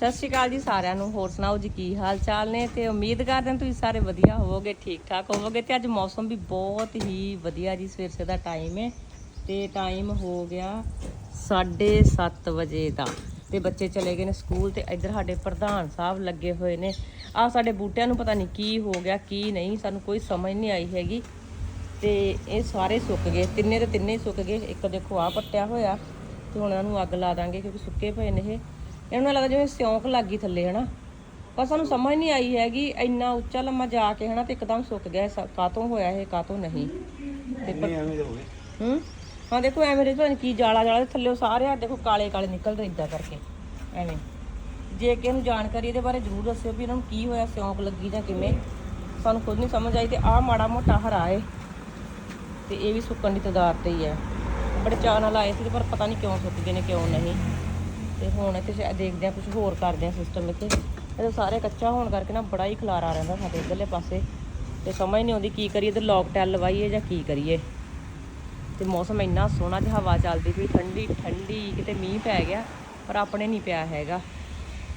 ਸਤਿ ਸ਼੍ਰੀ ਅਕਾਲ ਜੀ ਸਾਰਿਆਂ ਨੂੰ। ਹੋਰ ਸੁਣਾਓ ਜੀ, ਕੀ ਹਾਲ ਚਾਲ ਨੇ? ਤੇ ਉਮੀਦ ਕਰਦੇ ਹਾਂ ਤੁਸੀਂ ਸਾਰੇ ਵਧੀਆ ਹੋਵੋਗੇ ਠੀਕ ਠਾਕ ਹੋਵੋਗੇ। ਤੇ ਅੱਜ ਮੌਸਮ ਵੀ ਬਹੁਤ ਹੀ ਵਧੀਆ ਜੀ ਸਵੇਰ ਸੇ ਦਾ ਟਾਈਮ ਹੈ ਤੇ ਟਾਈਮ ਹੋ ਗਿਆ 7:30 ਵਜੇ ਦਾ। ਤੇ ਬੱਚੇ ਚਲੇ ਗਏ ਨੇ ਸਕੂਲ ਤੇ ਇੱਧਰ ਸਾਡੇ ਪ੍ਰਧਾਨ ਸਾਹਿਬ ਲੱਗੇ ਹੋਏ ਨੇ। ਆ ਸਾਡੇ ਬੂਟਿਆਂ ਨੂੰ ਪਤਾ ਨਹੀਂ ਕੀ ਹੋ ਗਿਆ, ਕੀ ਨਹੀਂ, ਸਾਨੂੰ ਕੋਈ ਸਮਝ ਨਹੀਂ ਆਈ ਹੈਗੀ। ਤੇ ਇਹ ਸਾਰੇ ਸੁੱਕ ਗਏ, ਤਿੰਨੇ ਦੇ ਤਿੰਨੇ ਹੀ ਸੁੱਕ ਗਏ। ਇੱਕ ਦੇਖੋ ਆ ਪੱਟਿਆ ਹੋਇਆ ਤੇ ਹੁਣ ਇਹਨਾਂ ਨੂੰ ਅੱਗ ਲਾ ਦਾਂਗੇ ਕਿਉਂਕਿ ਸੁੱਕੇ ਪਏ ਨੇ ਇਹ। ਇਹਨਾਂ ਨੂੰ ਲੱਗਦਾ ਜਿਵੇਂ ਸਿਉਂਕ ਲੱਗੀ ਥੱਲੇ ਹਨਾ? ਪਰ ਸਾਨੂੰ ਸਮਝ ਨਹੀਂ ਆਈ ਹੈਗੀ ਇੰਨਾ ਉੱਚਾ ਲੰਮਾ ਜਾ ਕੇ ਹਨਾ ਤੇ ਇੱਕਦਮ ਸੁੱਕ ਗਿਆ ਕਾਤੋਂ ਹੋਇਆ ਇਹ ਕਾਤੋਂ ਨਹੀਂ? ਤੇ ਹੋ ਦੇਖੋ ਐਵੇਂ ਦੇ ਪਤਾ ਨੀ ਕੀ ਜਾਲਾ ਜਾਲਾ ਥੱਲੇ ਸਾਰੇ ਆ ਦੇਖੋ ਕਾਲੇ ਕਾਲੇ ਨਿਕਲ ਰਹੇ ਇਦਾਂ ਕਰਕੇ ਐਵੇਂ। ਜੇ ਕਿਸੇ ਨੂੰ ਜਾਣਕਾਰੀ ਇਹਦੇ ਬਾਰੇ ਜ਼ਰੂਰ ਦੱਸਿਓ ਵੀ ਇਹਨਾਂ ਨੂੰ ਕੀ ਹੋਇਆ ਸਿਉਂਕ ਲੱਗੀ ਜਾਂ ਕਿਵੇਂ। ਸਾਨੂੰ ਖੁਦ ਨਹੀਂ ਸਮਝ ਆਈ ਤੇ ਆਹ ਮਾੜਾ ਮੋਟਾ ਹਰਾ ਏ। ਤੇ ਇਹ ਵੀ ਸੁੱਕਣ ਦੀ ਤਦਾਰ ਤੇ ਹੀ ਹੈ। ਬੜੇ ਚਾਅ ਨਾਲ ਆਏ ਸੀ ਪਰ ਪਤਾ ਨਹੀਂ ਕਿਉਂ ਸੁੱਕ ਗਏ ਨੇ ਕਿਉਂ ਨਹੀਂ। ਤੇ ਹੁਣ ਇੱਥੇ ਸ਼ਾਇਦ ਦੇਖਦੇ ਆ ਕੁਝ ਹੋਰ ਕਰਦੇ ਆ ਸਿਸਟਮ ਇੱਥੇ। ਇਹ ਸਾਰੇ ਕੱਚਾ ਹੋਣ ਕਰਕੇ ਨਾ ਬੜਾ ਹੀ ਖਲਾਰਾ ਰਹਿੰਦਾ ਸਾਡੇ ਇਧਰਲੇ ਪਾਸੇ। ਤੇ ਸਮਝ ਨਹੀਂ ਆਉਂਦੀ ਕੀ ਕਰੀਏ ਤੇ ਲੋਕ ਟੈਲ ਲਵਾਈਏ ਜਾਂ ਕੀ ਕਰੀਏ। ਤੇ ਮੌਸਮ ਇੰਨਾ ਸੋਹਣਾ ਜਿਹਾ ਹਵਾ ਚੱਲਦੀ ਪਈ ਠੰਡੀ ਠੰਡੀ ਕਿਤੇ ਮੀਂਹ ਪੈ ਗਿਆ ਪਰ ਆਪਣੇ ਨਹੀਂ ਪਿਆ ਹੈਗਾ।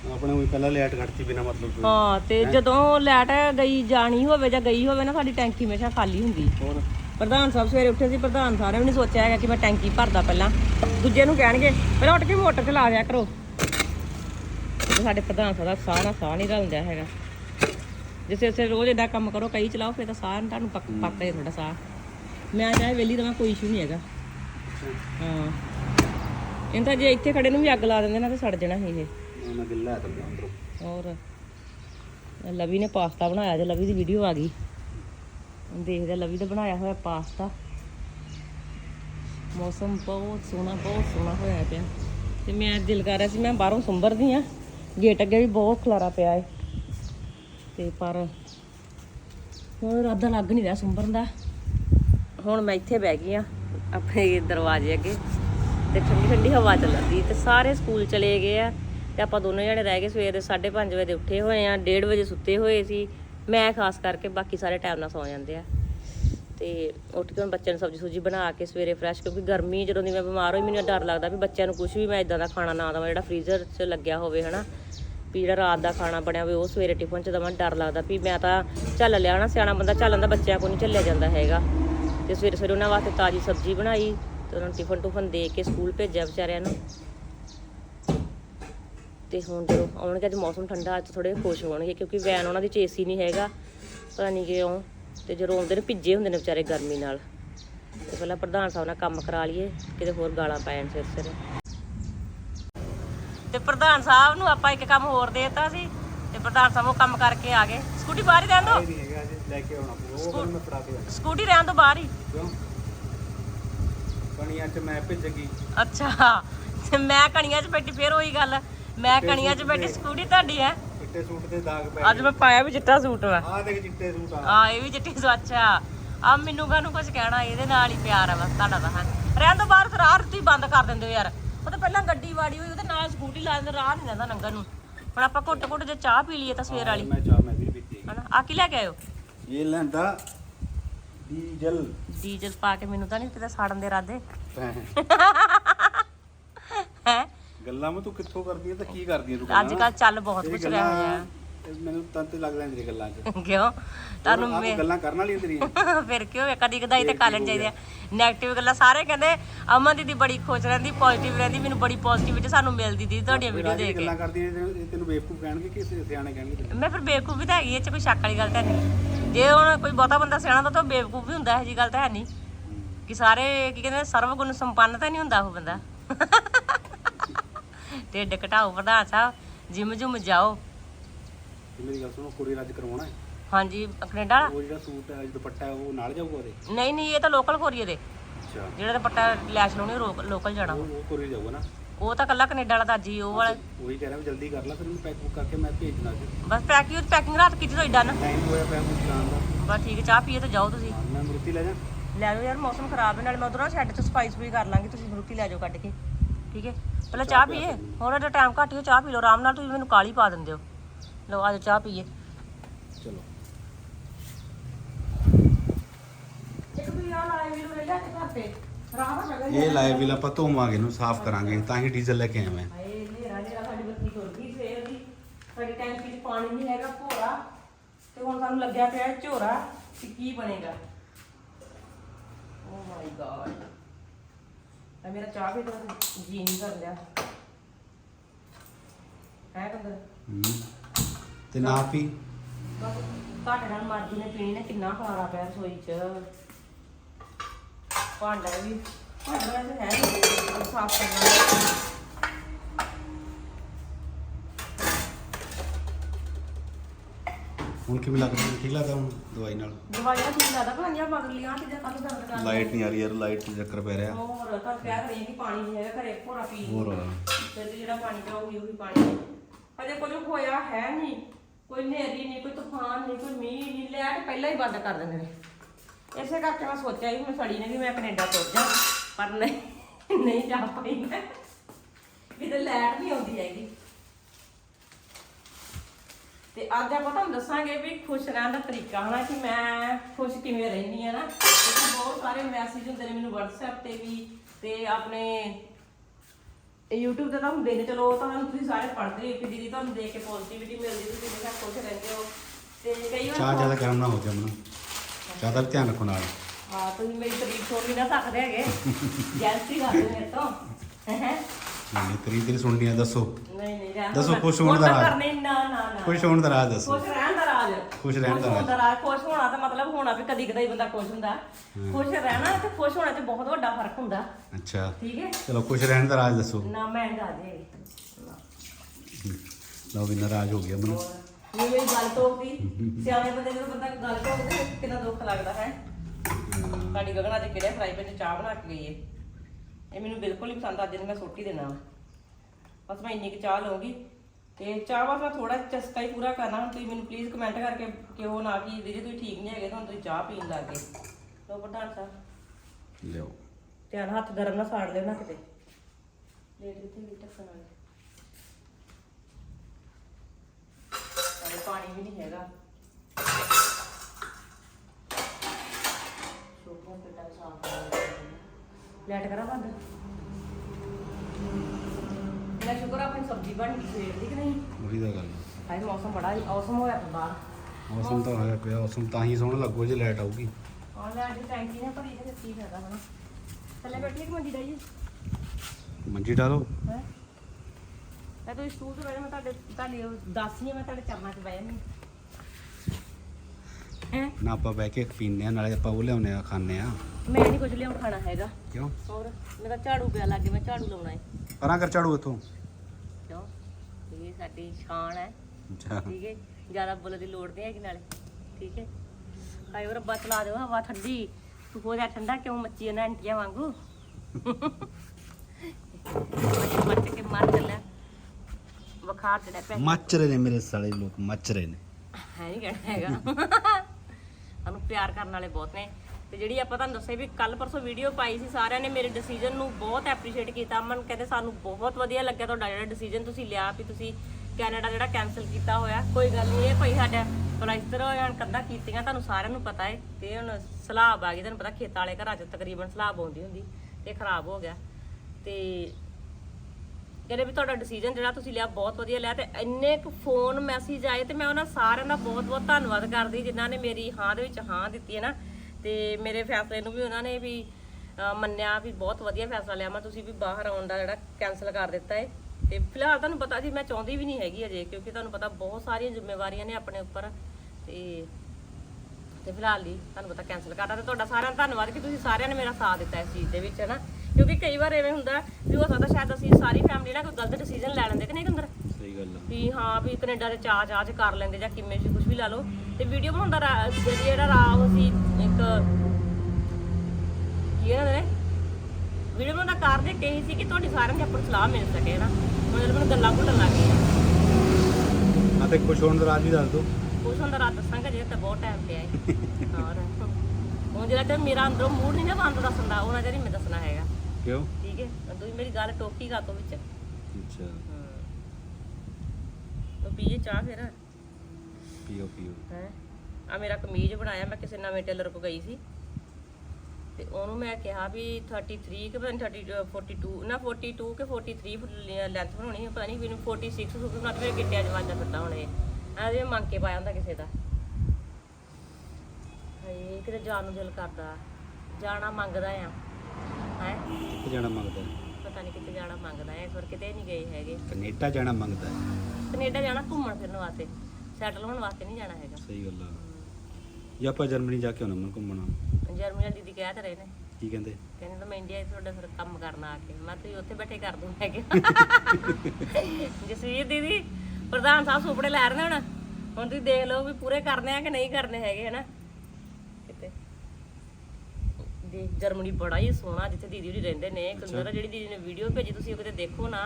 ਆਪਣੇ ਉਹੀ ਪਹਿਲਾਂ ਲੈਟ ਕੱਟਤੀ ਬਿਨਾ ਮਤਲਬ ਹਾਂ ਤੇ ਜਦੋਂ ਲਾਈਟ ਗਈ ਜਾਣੀ ਹੋਵੇ ਜਾਂ ਗਈ ਹੋਵੇ ਨਾ ਸਾਡੀ ਟੈਂਕੀ ਹਮੇਸ਼ਾ ਖਾਲੀ ਹੁੰਦੀ। ਹੋਰ? ਪ੍ਰਧਾਨ ਸਾਹਿਬ ਸਵੇਰੇ ਉੱਠੇ ਸੀ ਪ੍ਰਧਾਨ ਸਾਰਿਆਂ ਨੇ ਨਹੀਂ ਸੋਚਿਆ ਹੈਗਾ ਕਿ ਮੈਂ ਟੈਂਕੀ ਭਰਦਾ ਪਹਿਲਾਂ। ਦੂਜੇ ਨੂੰ ਕਹਿਣਗੇ ਪਹਿਲਾਂ ਉੱਠ ਕੇ ਮੋਟਰ ਚਲਾ ਦਿਆ ਕਰੋ। ਸਾਡੇ ਪ੍ਰਧਾਨ ਸਾਹਿਬ ਦਾ ਸਾਹ ਸਾਹ ਨਹੀਂ ਰਲਦਾ ਹੈਗਾ। ਜਿਸੇ ਜਿਸੇ ਰੋਜ਼ ਏਦਾਂ ਕੰਮ ਕਰੋ ਕਈ ਚਲਾਓ ਫਿਰ ਤਾਂ ਸਾਹ ਤੁਹਾਨੂੰ ਪੱਕ ਪੱਕ ਤੁਹਾਡਾ ਸਾਹ। ਮੈਂ ਚਾਹੇ ਵੇਲੀ ਦਾ ਕੋਈ ਇਸ਼ੂ ਨਹੀਂ ਹੈਗਾ। ਹਾਂ। ਇਹਨਾਂ ਤਾਂ ਜੇ ਇੱਥੇ ਖੜੇ ਨੂੰ ਵੀ ਅੱਗ ਲਾ ਦਿੰਦੇ ਨਾ ਤੇ ਸੜ ਜਾਣਾ ਸੀ ਇਹ। ਉਹਨਾਂ ਗਿੱਲਾ ਹੈ ਤਾਂ ਅੰਦਰੋਂ। ਹੋਰ। ਲਵੀ ਨੇ ਪਾਸਤਾ ਬਣਾਇਆ ਜੇ ਲਵੀ ਦੀ ਵੀਡੀਓ ਆ ਗਈ। ਦੇਖਦੇ ਲਵੀ ਦਾ ਬਣਾਇਆ ਹੋਇਆ ਪਾਸਤਾ। ਮੌਸਮ ਬਹੁਤ ਸੋਹਣਾ ਬਹੁਤ ਸੋਹਣਾ ਹੋਇਆ ਪਿਆ। ਤੇ ਮੈਂ ਦਿਲ ਕਰ ਰਿਹਾ ਸੀ, ਮੈਂ ਬਾਹਰੋਂ ਸੁੰਬਰਦੀ ਆ ਗੇਟ ਅੱਗੇ ਵੀ ਬਹੁਤ ਖਲਾਰਾ ਪਿਆ ਏ। ਤੇ ਪਰ ਹੁਣ ਰਾਦਾ ਲੱਗ ਨਹੀਂ ਰਿਹਾ ਸੁੰਬਰਨ ਦਾ। ਹੁਣ ਮੈਂ ਇੱਥੇ ਬਹਿ ਗਈ ਆ ਆਪਣੇ ਦਰਵਾਜ਼ੇ ਅੱਗੇ। ਤੇ ਠੰਡੀ ਠੰਡੀ ਹਵਾ ਚੱਲਦੀ ਤੇ ਸਾਰੇ ਸਕੂਲ ਚਲੇ ਗਏ ਆ। ਤੇ ਆਪਾਂ ਦੋਨੋਂ ਜਣੇ ਰਹਿ ਗਏ ਸਵੇਰ ਦੇ 5:30 ਵਜੇ ਉੱਠੇ ਹੋਏ ਆ 1:30 ਵਜੇ ਸੁੱਤੇ ਹੋਏ ਸੀ। ਮੈਂ ਖਾਸ ਕਰਕੇ ਬਾਕੀ ਸਾਰੇ ਟਾਈਮ ਨਾਲ ਸੌ ਜਾਂਦੇ ਆ। ਤੇ ਉੱਠ ਕੇ ਹੁਣ ਬੱਚਿਆਂ ਨੂੰ ਸਬਜ਼ੀ ਸੁਜੀ ਬਣਾ ਕੇ ਸਵੇਰੇ ਫਰੈਸ਼ ਕਿਉਂਕਿ ਗਰਮੀ ਜਦੋਂ ਦੀ ਮੈਂ ਬਿਮਾਰ ਹੋਈ, ਮੈਨੂੰ ਡਰ ਲੱਗਦਾ ਵੀ ਬੱਚਿਆਂ ਨੂੰ ਕੁਝ ਵੀ ਮੈਂ ਇਦਾਂ ਦਾ ਖਾਣਾ ਨਾ ਦੇਵਾਂ, ਜਿਹੜਾ ਫ੍ਰੀਜ਼ਰ 'ਚ ਲੱਗਿਆ ਹੋਵੇ, ਹਨਾ। ਵੀ ਜਿਹੜਾ ਰਾਤ ਦਾ ਖਾਣਾ ਬਣਿਆ ਹੋਵੇ, ਉਹ ਸਵੇਰੇ ਟਿਫਨ 'ਚ ਦੇਵਾਂ, ਡਰ ਲੱਗਦਾ ਵੀ ਮੈਂ ਤਾਂ ਝੱਲ ਲਿਆ ਨਾ, ਸਿਆਣਾ ਬੰਦਾ ਚੱਲ ਲੈਂਦਾ ਬੱਚਿਆਂ ਕੋਲ ਨਹੀਂ ਝੱਲਿਆ ਜਾਂਦਾ ਹੈਗਾ। ਤੇ ਸਵੇਰੇ ਸਵੇਰੇ ਉਹਨਾਂ ਵਾਸਤੇ ਤਾਜ਼ੀ ਸਬਜ਼ੀ ਬਣਾਈ, ਤੇ ਉਹਨਾਂ ਨੂੰ ਟਿਫਨ ਟੁਫਨ ਦੇ ਕੇ ਸਕੂਲ ਭੇਜਿਆ ਵਿਚਾਰਿਆਂ ਨੂੰ। ਤੇ ਹੁਣ ਜਦੋਂ ਆਉਣਗੇ ਅੱਜ ਮੌਸਮ ਠੰਡਾ ਅੱਜ ਥੋੜੇ ਖੁਸ਼ ਹੋਣਗੇ ਕਿਉਂਕਿ ਵੈਨ ਉਹਨਾਂ ਦੀ ਚ ਏਸੀ ਨਹੀਂ ਹੈਗਾ ਪਤਾ ਨਹੀਂ ਕਿਉਂ ਤੇ ਜਦੋਂ ਆਉਂਦੇ ਨੇ ਭਿੱਜੇ ਹੁੰਦੇ ਨੇ ਵਿਚਾਰੇ ਗਰਮੀ ਨਾਲ। ਤੇ ਪਹਿਲਾਂ ਪ੍ਰਧਾਨ ਸਾਹਿਬ ਨਾਲ ਕੰਮ ਕਰਾ ਲਈਏ ਕਿਤੇ ਹੋਰ ਗਾਲਾਂ ਪੈਣ ਸਿਰ ਸਿਰ। ਤੇ ਪ੍ਰਧਾਨ ਸਾਹਿਬ ਨੂੰ ਆਪਾਂ ਇੱਕ ਕੰਮ ਹੋਰ ਦੇਤਾ ਸੀ ਤੇ ਪ੍ਰਧਾਨ ਸਾਹਿਬ ਉਹ ਕੰਮ ਕਰਕੇ ਆ ਗਏ। ਸਕੂਟੀ ਬਾਹਰ ਹੀ ਰਹਿਣ ਦੋ। ਨਹੀਂ ਹੈਗਾ ਅੱਜ ਲੈ ਕੇ ਆਉਣਾ ਪਊਗਾ। ਉਹ ਗੱਲ ਮੈਂ ਫੜਾ ਕੇ ਆਉਣਾ। ਸਕੂਟੀ ਰਹਿਣ ਦੋ ਬਾਹਰ ਹੀ। ਕਿਉਂ? ਕਣੀਆਂ ਚ ਮੈਂ ਭਿੱਜ ਗਈ। ਅੱਛਾ ਤੇ ਮੈਂ ਕਣੀਆਂ 'ਚ ਬੈਠੀ ਫੇਰ ਉਹੀ ਗੱਲ। ਮੈਂ ਕਣੀਆਂ 'ਚ ਬੈਠੀ ਸਕੂਟੀ ਤੁਹਾਡੀ ਹੈ? ਚਿੱਟੇ ਸੂਟ ਦੇ ਦਾਗ ਪੈ ਅੱਜ ਮੈਂ ਪਾਇਆ ਵੀ ਚਿੱਟਾ ਸੂਟ ਵਾ। ਆਹ ਦੇਖ ਚਿੱਟੇ ਸੂਟ ਆ। ਆ ਇਹ ਵੀ ਚਿੱਟੀ ਸੋ ਅੱਛਾ। ਆ ਮੈਨੂੰ ਕਾਹਨੂੰ ਕੁਝ ਕਹਿਣਾ ਇਹਦੇ ਨਾਲ ਹੀ ਪਿਆਰ ਆ ਬਸ ਤੁਹਾਡਾ ਤਾਂ ਹਾਂ। ਰਹਿਣ ਤੋਂ ਬਾਹਰ ਫਿਰ ਆਹ ਰੁੱਤੀ ਬੰਦ ਕਰ ਦਿੰਦੇ ਹੋ ਯਾਰ। ਉਹ ਤਾਂ ਪਹਿਲਾਂ ਗੱਡੀ ਵਾੜੀ ਹੋਈ ਉਹਦੇ ਨਾਲ ਸਕੂਟੀ ਲਾ ਦਿੰਦੇ ਰਾਹ ਨਹੀਂ ਰਹਿੰਦਾ ਲੰਘਣ ਨੂੰ। ਹੁਣ ਆਪਾਂ ਘੁੱਟ ਘੁੱਟ ਜੇ ਚਾਹ ਪੀ ਲਈਏ ਤਾਂ ਸਵੇਰ ਵਾਲੀ। ਮੈਂ ਚਾਹ ਮੈਂ ਵੀ ਪੀਤੀ ਹਨਾ? ਆ ਕੀ ਲੈ ਕੇ ਆਇਓ ਇਹ ਲੈਂਦਾ ਡੀਜ਼ਲ। ਡੀਜ਼ਲ ਪਾ ਕੇ ਮੈਨੂੰ ਤਾਂ ਨਹੀਂ ਪਤਾ ਸਾੜਨ ਦੇ ਇਰਾਦੇ। ਗੱਲਾਂ ਮੈਂ ਤੂੰ ਕਿੱਥੋਂ ਕਰਦੀ ਹੈ ਤਾਂ ਕੀ ਕਰਦੀ ਹੈ ਤੂੰ ਅੱਜ ਕੱਲ ਚੱਲ ਬਹੁਤ ਕੁਝ ਰਿਹਾ ਹੋਇਆ ਮੈਨੂੰ ਤਾਂ ਤੇ ਲੱਗਦਾ ਨਹੀਂ ਤੇਰੀ ਗੱਲਾਂ 'ਚ। ਕਿਉਂ? ਤੁਹਾਨੂੰ ਮੈਂ ਗੱਲਾਂ ਕਰਨ ਵਾਲੀਆਂ ਤੇਰੀਆਂ? ਫਿਰ ਕਿਉਂ ਹੋਇਆ ਕਦੀ ਕਦਾਈ ਤੇ ਲੈਣ ਚਾਹੀਦੇ ਆ। 네ਗੇਟਿਵ ਗੱਲਾਂ ਸਾਰੇ ਕਹਿੰਦੇ ਅਮਨ ਦੀਦੀ ਬੜੀ ਖੁਸ਼ ਰਹਿੰਦੀ ਪੋਜ਼ਿਟਿਵ ਰਹਿੰਦੀ ਮੈਨੂੰ ਬੜੀ ਪੋਜ਼ਿਟਿਵਿਟੀ ਸਾਨੂੰ ਮਿਲਦੀ ਦੀ ਤੁਹਾਡੀਆਂ ਵੀਡੀਓ ਦੇਖ ਕੇ। ਗੱਲਾਂ ਇਹ ਤੈਨੂੰ ਬੇਵਕੂਫ ਕਹਿਣਗੇ ਕਿ ਸਿਆਣੇ ਕਹਿਣਗੇ ਮੈਂ ਫਿਰ ਬੇਵਕੂਫ ਵੀ ਤਾਂ ਹੈਗੀ ਇਹ ਚ ਕੋਈ ਸ਼ੱਕ ਵਾਲੀ ਗੱਲ ਤਾਂ ਨਹੀਂ। ਜੇ ਹੁਣ ਕੋਈ ਬਹੁਤਾ ਬੰਦਾ ਸਿਆਣਾ ਤਾਂ ਤਾਂ ਬੇਵਕੂਫ ਵੀ ਹੁੰਦਾ ਇਹ ਜੀ ਗੱਲ ਤਾਂ ਹੈ ਨਹੀਂ। ਕਿ ਸਾਰੇ ਕੀ ਕਹਿੰਦੇ ਸਰਵ ਗੁਣ ਸੰਪੰਨ ਤਾਂ ਨਹੀਂ ਹੁੰਦਾ ਉਹ ਬੰਦਾ। ਢਿੱਡ ਘਟਾਓ ਪ੍ਰਧਾਨ ਸਾਹਿਬ ਜਿਮ ਜੁਮ ਜਾਓ। ਤੇ ਮੇਰੀ ਗੱਲ ਸੁਣੋ ਕੁੜੀ ਰੱਜ ਕਰਵਾਉਣਾ ਹੈ? ਹਾਂਜੀ ਕੈਨੇਡਾ ਵਾਲਾ ਉਹ ਜਿਹੜਾ ਸੂਟ ਹੈ ਦੁਪੱਟਾ ਹੈ ਉਹ ਨਾਲ ਜਾਊਗਾ ਉਹਦੇ? ਨਹੀਂ ਨਹੀਂ ਇਹ ਤਾਂ ਲੋਕਲ ਕੋਰੀਏ ਦੇ ਅੱਛਾ। ਜਿਹੜਾ ਦੁਪੱਟਾ ਲੈਸ਼ ਲਾਉਣੀ ਲੋਕਲ ਜਾਣਾ। ਉਹ ਜਾਊਗਾ ਨਾ? ਉਹ ਤਾਂ ਕੱਲਾ ਕੈਨੇਡਾ ਵਾਲਾ ਤਾਂ ਹੀ ਉਹ ਵਾਲਾ। ਉਹੀ ਕਹਿ ਰਿਹਾ ਵੀ ਜਲਦੀ ਕਰ ਲੈ ਫਿਰ ਪੈਕ ਬੁੱਕ ਕਰਕੇ ਮੈਂ ਭੇਜਣਾ ਅੱਜ। ਬਸ ਪੈਕਿੰਗ ਪੈਕਿੰਗ ਰਾਤ ਕੀਤੀ ਤੁਹਾਡੀ ਡਨ ਟਾਈਮ ਹੋਇਆ ਪਿਆ ਮੁਝ ਜਾਣ ਦਾ। ਬਸ ਠੀਕ ਹੈ ਚਾਹ ਪੀਏ ਤੇ ਜਾਓ ਤੁਸੀਂ। ਹਾਂ, ਮੈਂ ਮਰੂਤੀ ਲੈ ਜਾ। ਲੈ ਜਾਓ ਯਾਰ ਮੌਸਮ ਖਰਾਬ ਹੈ ਨਾਲੇ ਮੈਂ ਉਧਰੋਂ ਸ਼ੈੱਡ 'ਚ ਸਪਾਈਸ ਵੀ ਕਰ ਲਾਂਗੀ ਤੁਸੀਂ ਮਰੂਤੀ ਲੈ ਜਾਓ ਕੱਢ ਕੇ। ਠੀਕ ਹੈ? ਪਹਿਲਾਂ ਚਾਹ ਪੀਏ। ਹੁਣ ਇਹਦਾ ਟਾਈਮ ਘੱਟ ਹੀ ਚਾਹ ਪੀ ਲਓ। ਆਰਾਮ ਨਾਲ ਤੁਸੀਂ ਮੈਨੂੰ ਕਾਲੀ ਪਾ ਦਿੰਦੇ ਹੋ। ਲਓ ਆਜੋ ਚਾਹ ਪੀਏ। ਚਲੋ। ਆ ਇਹ ਲਾਈਵ ਵੀ ਆਪਾਂ ਧੋਵਾਂਗੇ ਨੂੰ ਸਾਫ਼ ਕਰਾਂਗੇ। ਤਾਂ ਹੀ ਡੀਜ਼ਲ ਲੈ ਕੇ ਆਇਆ ਮੈਂ। ਹਾਏ ਨੇਰਾ ਨੇਰਾ ਸਾਡੀ ਬੱਤੀ ਤੋਂ ਤੁਰ ਗਈ ਸਵੇਰ ਦੀ। ਸਾਡੀ ਟੈਂਕੀ 'ਚ ਪਾਣੀ ਨਹੀਂ ਹੈਗਾ ਭੋਰਾ। ਤੇ ਹੁਣ ਸਾਨੂੰ ਲੱਗਿਆ ਪਿਆ ਹੈ ਝੋਰਾ ਕਿ ਕੀ ਬਣੇਗਾ। ਓ ਮਾਈ ਗॉड ਆ ਮੇਰਾ ਚਾਹ ਵੀ ਤਾਂ ਜੀ ਨਹੀਂ ਕਰ ਲਿਆ ਹੈ ਕੰਦਰ ਹੂੰ। ਤੇ ਨਾ ਪੀ। ਬਸ ਤੁਹਾਡੇ ਨਾਲ ਮਾਜੀ ਨੇ ਪੀਣੀ ਨੇ ਕਿੰਨਾ ਖਲਾਰਾ ਪਿਆ ਰਸੋਈ 'ਚ। ਭਾਂਡਾ ਵੀ ਭਾਂਡਾ ਹੈ ਸਾਫ਼ ਕਰਨਾ। ਹੁਣ ਕਿਵੇਂ ਲੱਗਦਾ? ਠੀਕ ਲੱਗਦਾ ਹੁਣ ਦਵਾਈ ਨਾਲ? ਦਵਾਈਆਂ ਠੀਕ ਲੱਗਦਾ ਭਾਂਜਾ ਮਗਰ ਲੀਆਂ ਤੇ ਕੱਲ ਦਰਦ ਕਰ ਲਾਈਟ ਨਹੀਂ ਆ ਰਹੀ ਯਾਰ ਲਾਈਟ ਦਾ ਚੱਕਰ ਪੈ ਰਿਹਾ। ਹੋਰ ਤਾਂ ਕਹਿ ਰਹੀ ਕਿ ਪਾਣੀ ਨਹੀਂ ਹੈਗਾ ਘਰੇ ਭੋਰਾ ਪੀ ਹੋਰ। ਤੇ ਜਿਹੜਾ ਪਾਣੀ ਪਿਆ ਉਹੀ ਉਹੀ ਪਾਣੀ ਹਜੇ ਕੁਝ ਹੋਇਆ ਹੈ ਨਹੀਂ ਕੋਈ ਨੇਰੀ ਨਹੀਂ ਕੋਈ ਤੂਫਾਨ ਨਹੀਂ ਕੋਈ ਮੀਂਹ ਨਹੀਂ ਲੈਟ ਪਹਿਲਾਂ ਹੀ ਬੰਦ ਕਰ ਦਿੰਦੇ ਨੇ। ਇਸੇ ਕਰਕੇ ਮੈਂ ਸੋਚਿਆ ਸੀ ਮੈਂ ਸੜੀ ਨੇ ਵੀ ਮੈਂ ਕੈਨੇਡਾ ਤੁਰ ਜਾ ਪਰ ਨਹੀਂ ਨਹੀਂ ਜਾ ਪਾਈ ਮੈਂ। ਵੀ ਤੇ ਲੈਟ ਨਹੀਂ ਆਉਂਦੀ ਹੈਗੀ। ਤੇ ਅੱਜ ਆਪਾਂ ਤੁਹਾਨੂੰ ਦੱਸਾਂਗੇ ਵੀ ਖੁਸ਼ ਰਹਿਣ ਦਾ ਤਰੀਕਾ ਹਨਾ ਕਿ ਮੈਂ ਖੁਸ਼ ਕਿਵੇਂ ਰਹਿੰਦੀ ਆ ਨਾ। ਕਿਉਂਕਿ ਬਹੁਤ ਸਾਰੇ ਮੈਸੇਜ ਹੁੰਦੇ ਨੇ ਮੈਨੂੰ WhatsApp ਤੇ ਵੀ ਤੇ ਆਪਣੇ YouTube ਤੇ ਤਾਂ ਹੁੰਦੇ ਨੇ ਚਲੋ ਤੁਹਾਨੂੰ ਤੁਸੀਂ ਸਾਰੇ ਪੜ੍ਹਦੇ ਹੋ ਕਿ ਦੀਦੀ ਤੁਹਾਨੂੰ ਦੇਖ ਕੇ ਪੋਜ਼ਿਟਿਵਿਟੀ ਮਿਲਦੀ ਤੁਸੀਂ ਹਮੇਸ਼ਾ ਖੁਸ਼ ਰਹਿੰਦੇ ਹੋ। ਤੇ ਕਈ ਵਾਰ ਚਾਹ ਜ਼ਿਆਦਾ ਗਰਮ ਨਾ ਹੋ ਜਾਵੇ ਨਾ। ਚਾਹ ਦਾ ਵੀ ਧਿਆਨ ਰੱਖੋ ਨਾਲ। ਹਾਂ ਤੁਸੀਂ ਮੇਰੀ ਤਾਰੀਫ ਸੁਣ ਵੀ ਨਾ ਸਕਦੇ ਹੈਗੇ। ਜੈਲਸੀ ਕਰਦੇ ਮੇਰੇ ਤੋਂ। ਹੈਂ? ਨਹੀਂ ਤੇਰੀ ਤੇਰੀ ਸੁਣਨੀ ਆ ਦੱਸੋ। ਨਹੀਂ ਨਹੀਂ ਰਹਿਣ ਦੱਸੋ। ਖੁਸ਼ ਹੋਣ ਦਾ ਰਾਜ਼। ਕਰਨੇ ਨਾ ਨਾ ਨਾ। ਖੁਸ਼ ਹੋਣ ਦਾ ਰਾਜ ਦੱਸੋ। ਖੁਸ਼ ਰਹਿਣ ਦਾ ਰਾਜ। ਖੁਸ਼ ਰਹਿਣ ਦਾ ਹੋਣ ਰਾਜ। ਖੁਸ਼ ਹੋਣਾ ਤਾਂ ਮਤਲਬ ਹੋਣਾ ਵੀ ਕਦੀ ਕਦਾਈ ਬੰਦਾ ਖੁਸ਼ ਹੁੰਦਾ। ਖੁਸ਼ ਰਹਿਣਾ ਤੇ ਖੁਸ਼ ਹੋਣਾ 'ਚ ਬਹੁਤ ਵੱਡਾ ਫ਼ਰਕ ਹੁੰਦਾ। ਅੱਛਾ। ਠੀਕ ਹੈ? ਚਲੋ ਖੁਸ਼ ਰਹਿਣ ਦਾ ਰਾਜ ਦੱਸੋ। ਨਾ ਮੈਂ ਰਾਜੇ ਲਓ ਵੀ ਨਾਰਾਜ਼ ਹੋ ਗਿਆ ਮਨ। ਇਹ ਮੇਰੀ ਗੱਲ ਟੋਕਦੀ ਸਿਆਣੇ ਬੰਦੇ ਜਦੋਂ ਬੰਦਾ ਗੱਲ ਟੋਕਦੇ ਕਿੰਨਾ ਦੁੱਖ ਲੱਗਦਾ ਹੈ। ਸਾਡੀ ਗਗਨ ਅੱਜ ਕਿਹੜੇ ਫਰਾਈ ਪੈਨ 'ਚ ਚਾਹ ਬਣਾ ਕੇ ਗਈ ਹੈ ਇਹ ਮੈਨੂੰ ਬਿਲਕੁਲ ਹੀ ਪਸੰਦ ਅੱਜ ਨੂੰ ਮੈਂ ਸੁੱਟ ਹੀ ਦੇਣਾ ਵਾ। ਬਸ ਮੈਂ ਇੰਨੀ ਕੁ ਚਾਹ ਲਵਾਂਗੀ ਤੇ ਚਾਹ ਬਸ ਮੈਂ ਥੋੜਾ ਚਸਕਾ ਹੀ ਪੂਰਾ ਕਰਨਾ ਹੁਣ ਤੁਸੀਂ ਮੈਨੂੰ ਪਲੀਜ਼ ਕਮੈਂਟ ਕਰਕੇ ਕਿਉਂ ਨਾ ਕਿ ਦੀਦੀ ਤੁਸੀਂ ਠੀਕ ਨਹੀਂ ਹੈਗੇ ਤੁਹਾਨੂੰ ਤੁਸੀਂ ਚਾਹ ਪੀਣ ਲੱਗ ਗਏ। ਲੋ ਪ੍ਰਧਾਨ ਸਾਹਿਬ। ਲਿਓ ਧਿਆਨ ਹੱਥ ਗਰਮ ਨਾ ਸਾੜ ਲਿਓ ਨਾ ਕਿਤੇ। ਲੇਟ ਕਿੱਥੇ ਵੀ ਟੱਕਣ ਵਾਲੇ। ਅਰੇ ਪਾਣੀ ਵੀ ਨਹੀਂ ਹੈਗਾ। ਸ਼ੋਕਾ ਪੇਟਾ ਸਾਫ਼ ਲੈਟ ਕਰਾ ਬੰਦ? ਮੇਰਾ ਸ਼ੁਕਰ ਆ ਆਪਣੀ ਸਬਜ਼ੀ ਬਣ ਗਈ ਸਵੇਰ ਦੀ ਕਿ ਨਹੀਂ? ਉਹੀ ਤਾਂ ਗੱਲ ਹਾਏ ਮੌਸਮ ਬੜਾ ਹੀ ਔਸਮ ਹੋਇਆ ਪਿਆ ਬਾਹਰ। ਮੌਸਮ ਤਾਂ ਹੋਇਆ ਪਿਆ ਮੌਸਮ ਤਾਂ ਹੀ ਸੋਹਣਾ ਲੱਗੋ ਜੇ ਲਾਈਟ ਆਊਗੀ। ਹਾਂ ਲੈਟ ਦੀ ਟੈਂਕੀ ਨੇ ਭਰੀ ਤੇ ਕੀ ਫਾਇਦਾ ਹਨਾ? ਥੱਲੇ ਬੈਠੀ ਇੱਕ ਮੰਜੀ ਡਾਈ ਮੰਜੀ ਡਾਲੋ। ਹੈ? ਮੈਂ ਤਾਂ ਸਟੂਲ ਤੇ ਬੈਠਾ ਮੈਂ ਤੁਹਾਡੇ ਤੁਹਾਡੀ ਦੱਸੀ ਆ ਮੈਂ ਤੁਹਾਡੇ ਚਰਨਾਂ 'ਚ ਬਹਿ ਜਾਂਦੀ ਹੈ? ਨਾ ਆਪਾਂ ਬਹਿ ਕੇ ਪੀਂਦੇ ਆ ਨਾਲੇ ਆਪਾਂ ਉਹ ਲਿਆਉਨੇ ਆ ਖਾਣੇ ਆ। ਮੈਂ ਨਹੀਂ ਕੁਝ ਲਿਆਉਣ ਖਾਣਾ ਹੈਗਾ। ਕਿਉਂ? ਹੋਰ ਮੇਰਾ ਝਾੜੂ ਪਿਆ ਲੱਗੇ ਮੈਂ ਝਾੜੂ ਲਾਉਣਾ ਹੈ। ਪਰਾਂ ਕਰ ਝਾੜੂ ਇੱਥੋਂ? ਕਿਉਂ? ਇਹ ਸਾਡੀ ਸ਼ਾਨ ਹੈ। ਅੱਛਾ। ਠੀਕ ਹੈ? ਜ਼ਿਆਦਾ ਬੋਲਣ ਦੀ ਲੋੜ ਨਹੀਂ ਹੈਗੀ ਨਾਲੇ। ਠੀਕ ਹੈ? ਹਾਏ ਉਹ ਰੱਬਾ ਚਲਾ ਦਿਓ ਹਵਾ ਠੰਡੀ। ਤੂੰ ਹੋ ਜਾ ਠੰਡਾ ਕਿਉਂ ਮੱਚੀ ਇਹਨਾਂ ਆਂਟੀਆਂ ਵਾਂਗੂ? ਮੱਚ ਕੇ ਮਾਰ ਚੱਲਿਆ ਬੁਖਾਰ ਚੜਿਆ ਪਿਆ ਮੱਚ ਰਹੇ ਨੇ ਮੇਰੇ ਸਾਲੇ ਲੋਕ ਮੱਚ ਰਹੇ ਨੇ। ਹੈ ਨਹੀਂ ਕਹਿਣਾ ਹੈਗਾ। ਸਾਨੂੰ ਪਿਆਰ ਕਰਨ ਵਾਲੇ ਬਹੁਤ ਨੇ। ਤੇ ਜਿਹੜੀ ਆਪਾਂ ਤੁਹਾਨੂੰ ਦੱਸਿਆ ਵੀ ਕੱਲ ਪਰਸੋਂ ਵੀਡੀਓ ਪਾਈ ਸੀ, ਸਾਰਿਆਂ ਨੇ ਮੇਰੇ ਡਿਸੀਜਨ ਨੂੰ ਬਹੁਤ ਐਪਰੀਸ਼ੀਏਟ ਕੀਤਾ। ਅਮਨ ਕਹਿੰਦੇ ਸਾਨੂੰ ਬਹੁਤ ਵਧੀਆ ਲੱਗਿਆ ਤੁਹਾਡਾ ਜਿਹੜਾ ਡਿਸੀਜਨ ਤੁਸੀਂ ਲਿਆ ਵੀ ਤੁਸੀਂ ਕੈਨੇਡਾ ਜਿਹੜਾ ਕੈਨਸਲ ਕੀਤਾ ਹੋਇਆ। ਕੋਈ ਗੱਲ ਨਹੀਂ ਇਹ ਭਾਈ ਸਾਡਾ ਪਲਾਸਟਰ ਹੋਇਆ ਹੁਣ ਕੰਦਾ ਕੀਤੀਆਂ, ਤੁਹਾਨੂੰ ਸਾਰਿਆਂ ਨੂੰ ਪਤਾ ਹੈ ਤੇ ਹੁਣ ਸਲਾਬ ਆ ਗਈ, ਤੁਹਾਨੂੰ ਪਤਾ ਖੇਤਾਂ ਵਾਲੇ ਘਰਾਂ 'ਚ ਤਕਰੀਬਨ ਸਲਾਬ ਆਉਂਦੀ ਹੁੰਦੀ ਤੇ ਖਰਾਬ ਹੋ ਗਿਆ। ਤੇ ਕਹਿੰਦੇ ਵੀ ਤੁਹਾਡਾ ਡਿਸੀਜਨ ਜਿਹੜਾ ਤੁਸੀਂ ਲਿਆ ਬਹੁਤ ਵਧੀਆ ਲਿਆ ਤੇ ਇੰਨੇ ਕੁ ਫੋਨ ਮੈਸੇਜ ਆਏ ਤੇ ਮੈਂ ਉਹਨਾਂ ਸਾਰਿਆਂ ਦਾ ਬਹੁਤ ਬਹੁਤ ਧੰਨਵਾਦ ਕਰਦੀ, ਜਿਨ੍ਹਾਂ ਨੇ ਮੇਰੀ ਹਾਂ ਦੇ ਵਿੱਚ ਹਾਂ ਦਿੱਤੀ ਹੈ ਨਾ। ਤੇ ਮੇਰੇ ਫੈਸਲੇ ਨੂੰ ਵੀ ਉਹਨਾਂ ਨੇ ਵੀ ਮੰਨਿਆ ਵੀ ਬਹੁਤ ਵਧੀਆ ਫੈਸਲਾ ਲਿਆ। ਮੈਂ ਤੁਸੀਂ ਵੀ ਬਾਹਰ ਆਉਣ ਦਾ ਜਿਹੜਾ ਕੈਨਸਲ ਕਰ ਦਿੱਤਾ ਹੈ ਤੇ ਫਿਲਹਾਲ ਤੁਹਾਨੂੰ ਪਤਾ ਜੀ, ਮੈਂ ਚਾਹੁੰਦੀ ਵੀ ਨਹੀਂ ਹੈਗੀ ਅਜੇ, ਕਿਉਂਕਿ ਤੁਹਾਨੂੰ ਪਤਾ ਬਹੁਤ ਸਾਰੀਆਂ ਜ਼ਿੰਮੇਵਾਰੀਆਂ ਨੇ ਆਪਣੇ ਉੱਪਰ। ਤੇ ਤੇ ਫਿਲਹਾਲ ਲਈ ਤੁਹਾਨੂੰ ਪਤਾ ਕੈਨਸਲ ਕਰਤਾ। ਤੇ ਤੁਹਾਡਾ ਸਾਰਿਆਂ ਦਾ ਧੰਨਵਾਦ ਕਿ ਤੁਸੀਂ ਸਾਰਿਆਂ ਨੇ ਮੇਰਾ ਸਾਥ ਦਿੱਤਾ ਇਸ ਚੀਜ਼ ਦੇ ਵਿੱਚ ਹੈ ਨਾ ਕਿਉਂਕਿ ਕਈ ਵਾਰ ਐਵੇਂ ਹੁੰਦਾ ਵੀ ਹੋ ਸਕਦਾ ਸ਼ਾਇਦ ਅਸੀਂ ਸਾਰੀ ਫੈਮਿਲੀ ਨਾਲ ਕੋਈ ਗਲਤ ਡਿਸੀਜਨ ਲੈ ਲੈਂਦੇ ਕਿ ਨਹੀਂ ਅੰਦਰ ਸਹੀ ਗੱਲ ਆ। ਵੀ ਹਾਂ ਵੀ ਕੈਨੇਡਾ ਦੇ ਚਾਹ ਚਾਹ ਚ ਕਰ ਲੈਂਦੇ ਜਾਂ ਕਿਵੇਂ ਵੀ ਕੁਝ ਵੀ ਲਾ ਲਓ। ਤੇ ਵੀਡੀਓ ਬਣਾਉਣ ਦਾ ਰਾ- ਜਿਹੜੀ ਰਾਹ ਉਹ ਸੀ ਇੱਕ ਕੀ ਇਹਨਾਂ ਨੇ ਵੀਡੀਓ ਬਣਾਉਣ ਦਾ ਕਾਰਨ ਇਹ ਕਹੀ ਸੀ ਕਿ ਤੁਹਾਡੀ ਸਾਰਿਆਂ ਦੀ ਆਪਾਂ ਨੂੰ ਸਲਾਹ ਮਿਲ ਸਕੇ ਨਾ। ਜਦੋਂ ਮੈਨੂੰ ਗੱਲਾਂ ਘੁੱਟਣ ਲੱਗ ਗਈਆਂ। ਆ ਤੇ ਖੁਸ਼ ਹੋਣ ਦਾ ਰਾਜ ਵੀ ਦੱਸ ਦੋ ਉਸ ਹੁੰਦਾ ਰਾਤ ਦੱਸਾਂਗਾ ਜੇ ਤਾਂ ਬਹੁਤ ਟਾਈਮ ਪਿਆ ਹੈ। ਹੋਰ। ਹੁਣ ਜਿਹੜਾ ਤੇ ਮੇਰਾ ਅੰਦਰੋਂ ਮੂਡ ਨਹੀਂ ਨਾ ਬੰਦ ਦੱਸਣ ਦਾ ਉਹਨਾਂ ਜਿਹੜੀ ਮੈਂ ਦੱਸਣਾ ਹੈਗਾ। ਕਿਉਂ? ਠੀਕ ਹੈ ਤਾਂ ਤੁਸੀਂ ਮੇਰੀ ਗੱਲ ਟੋਕੀ ਗਾ ਤੋਂ ਵਿੱਚ? ਅੱਛਾ। ਉਹ ਪੀਏ ਚਾਹ ਫਿਰ। ਪੀਓ ਪੀਓ। ਹੈ? ਆ ਮੇਰਾ ਕਮੀਜ਼ ਬਣਾਇਆ ਮੈਂ ਕਿਸੇ ਨਵੇਂ ਟੇਲਰ ਕੋ ਗਈ ਸੀ। ਤੇ ਉਹਨੂੰ ਮੈਂ ਕਿਹਾ ਵੀ 33 ਕਿ ਪਤਾ ਨਹੀਂ 30 42 ਨਾ 42 ਕਿ 43 ਫੁੱਟ ਲੈਂਥ ਬਣਾਉਣੀ ਹੈ ਪਤਾ ਨਹੀਂ ਮੈਨੂੰ 46 ਸੂਟ ਨਾਲ ਮੇਰੇ ਗਿੱਟਿਆਂ ਵੱਜਦਾ ਫਿਰਦਾ ਹੁਣ ਇਹ। ਐ ਜਿਵੇਂ ਮੰਗ ਕੇ ਪਾਇਆ ਹੁੰਦਾ ਕਿਸੇ ਦਾ। ਹਾਏ ਕਿਤੇ ਜਾਣ ਨੂੰ ਦਿਲ ਕਰਦਾ। ਜਾਣਾ ਮੰਗਦਾ ਆ। ਹੈ? ਕਿੱਥੇ ਜਾਣਾ ਮੰਗਦਾ ਹੈ? ਪਤਾ ਨਹੀਂ ਕਿੱਥੇ ਜਾਣਾ ਮੰਗਦਾ ਹੈ ਇਸ ਵਾਰ ਕਿਤੇ ਨਹੀਂ ਗਏ ਹੈਗੇ। ਕੈਨੇਡਾ ਜਾਣਾ ਮੰਗਦਾ ਹੈ। ਕੈਨੇਡਾ ਜਾਣਾ ਘੁੰਮਣ ਫਿਰਨ ਵਾਸਤੇ ਸੈਟਲ ਹੋਣ ਵਾਸਤੇ ਨਹੀਂ ਜਾਣਾ ਹੈਗਾ। ਸਹੀ ਗੱਲ ਆ। ਜਾਂ ਆਪਾਂ ਜਰਮਨੀ ਜਾ ਕੇ ਆਉਣਾ ਮਨ ਘੁੰਮਣਾ। ਜਰਮਨੀ ਵਾਲੀ ਦੀਦੀ ਕਹਿ ਤਾਂ ਰਹੇ ਨੇ। ਕੀ ਕਹਿੰਦੇ? ਕਹਿੰਦੇ ਤਾਂ ਮੈਂ ਇੰਡੀਆ 'ਚ ਤੁਹਾਡਾ ਫਿਰ ਕੰਮ ਕਰਨਾ ਆ ਕੇ ਮੈਂ ਤੁਸੀਂ ਉੱਥੇ ਬੈਠੇ ਕਰ ਦੂੰ ਹੈਗੇ। ਜਸਵੀਰ ਦੀਦੀ ਪ੍ਰਧਾਨ ਸਾਹਿਬ ਸੁਪੜੇ ਲੈ ਰਹੇ ਨੇ ਹੁਣ। ਹੁਣ ਤੁਸੀਂ ਦੇਖ ਲਓ ਵੀ ਪੂਰੇ ਕਰਨੇ ਆ ਕਿ ਨਹੀਂ ਕਰਨੇ ਹੈਗੇ ਹਨਾ? ਦੇ ਜਰਮਨੀ ਬੜਾ ਹੀ ਸੋਹਣਾ ਜਿੱਥੇ ਦੀਦੀ ਹੋਰੀ ਰਹਿੰਦੇ ਨੇ। ਕੁੰਦਰ ਜਿਹੜੀ ਦੀਦੀ ਨੇ ਵੀਡੀਓ ਭੇਜੀ ਤੁਸੀਂ ਉਹ ਕਿਤੇ ਦੇਖੋ ਨਾ।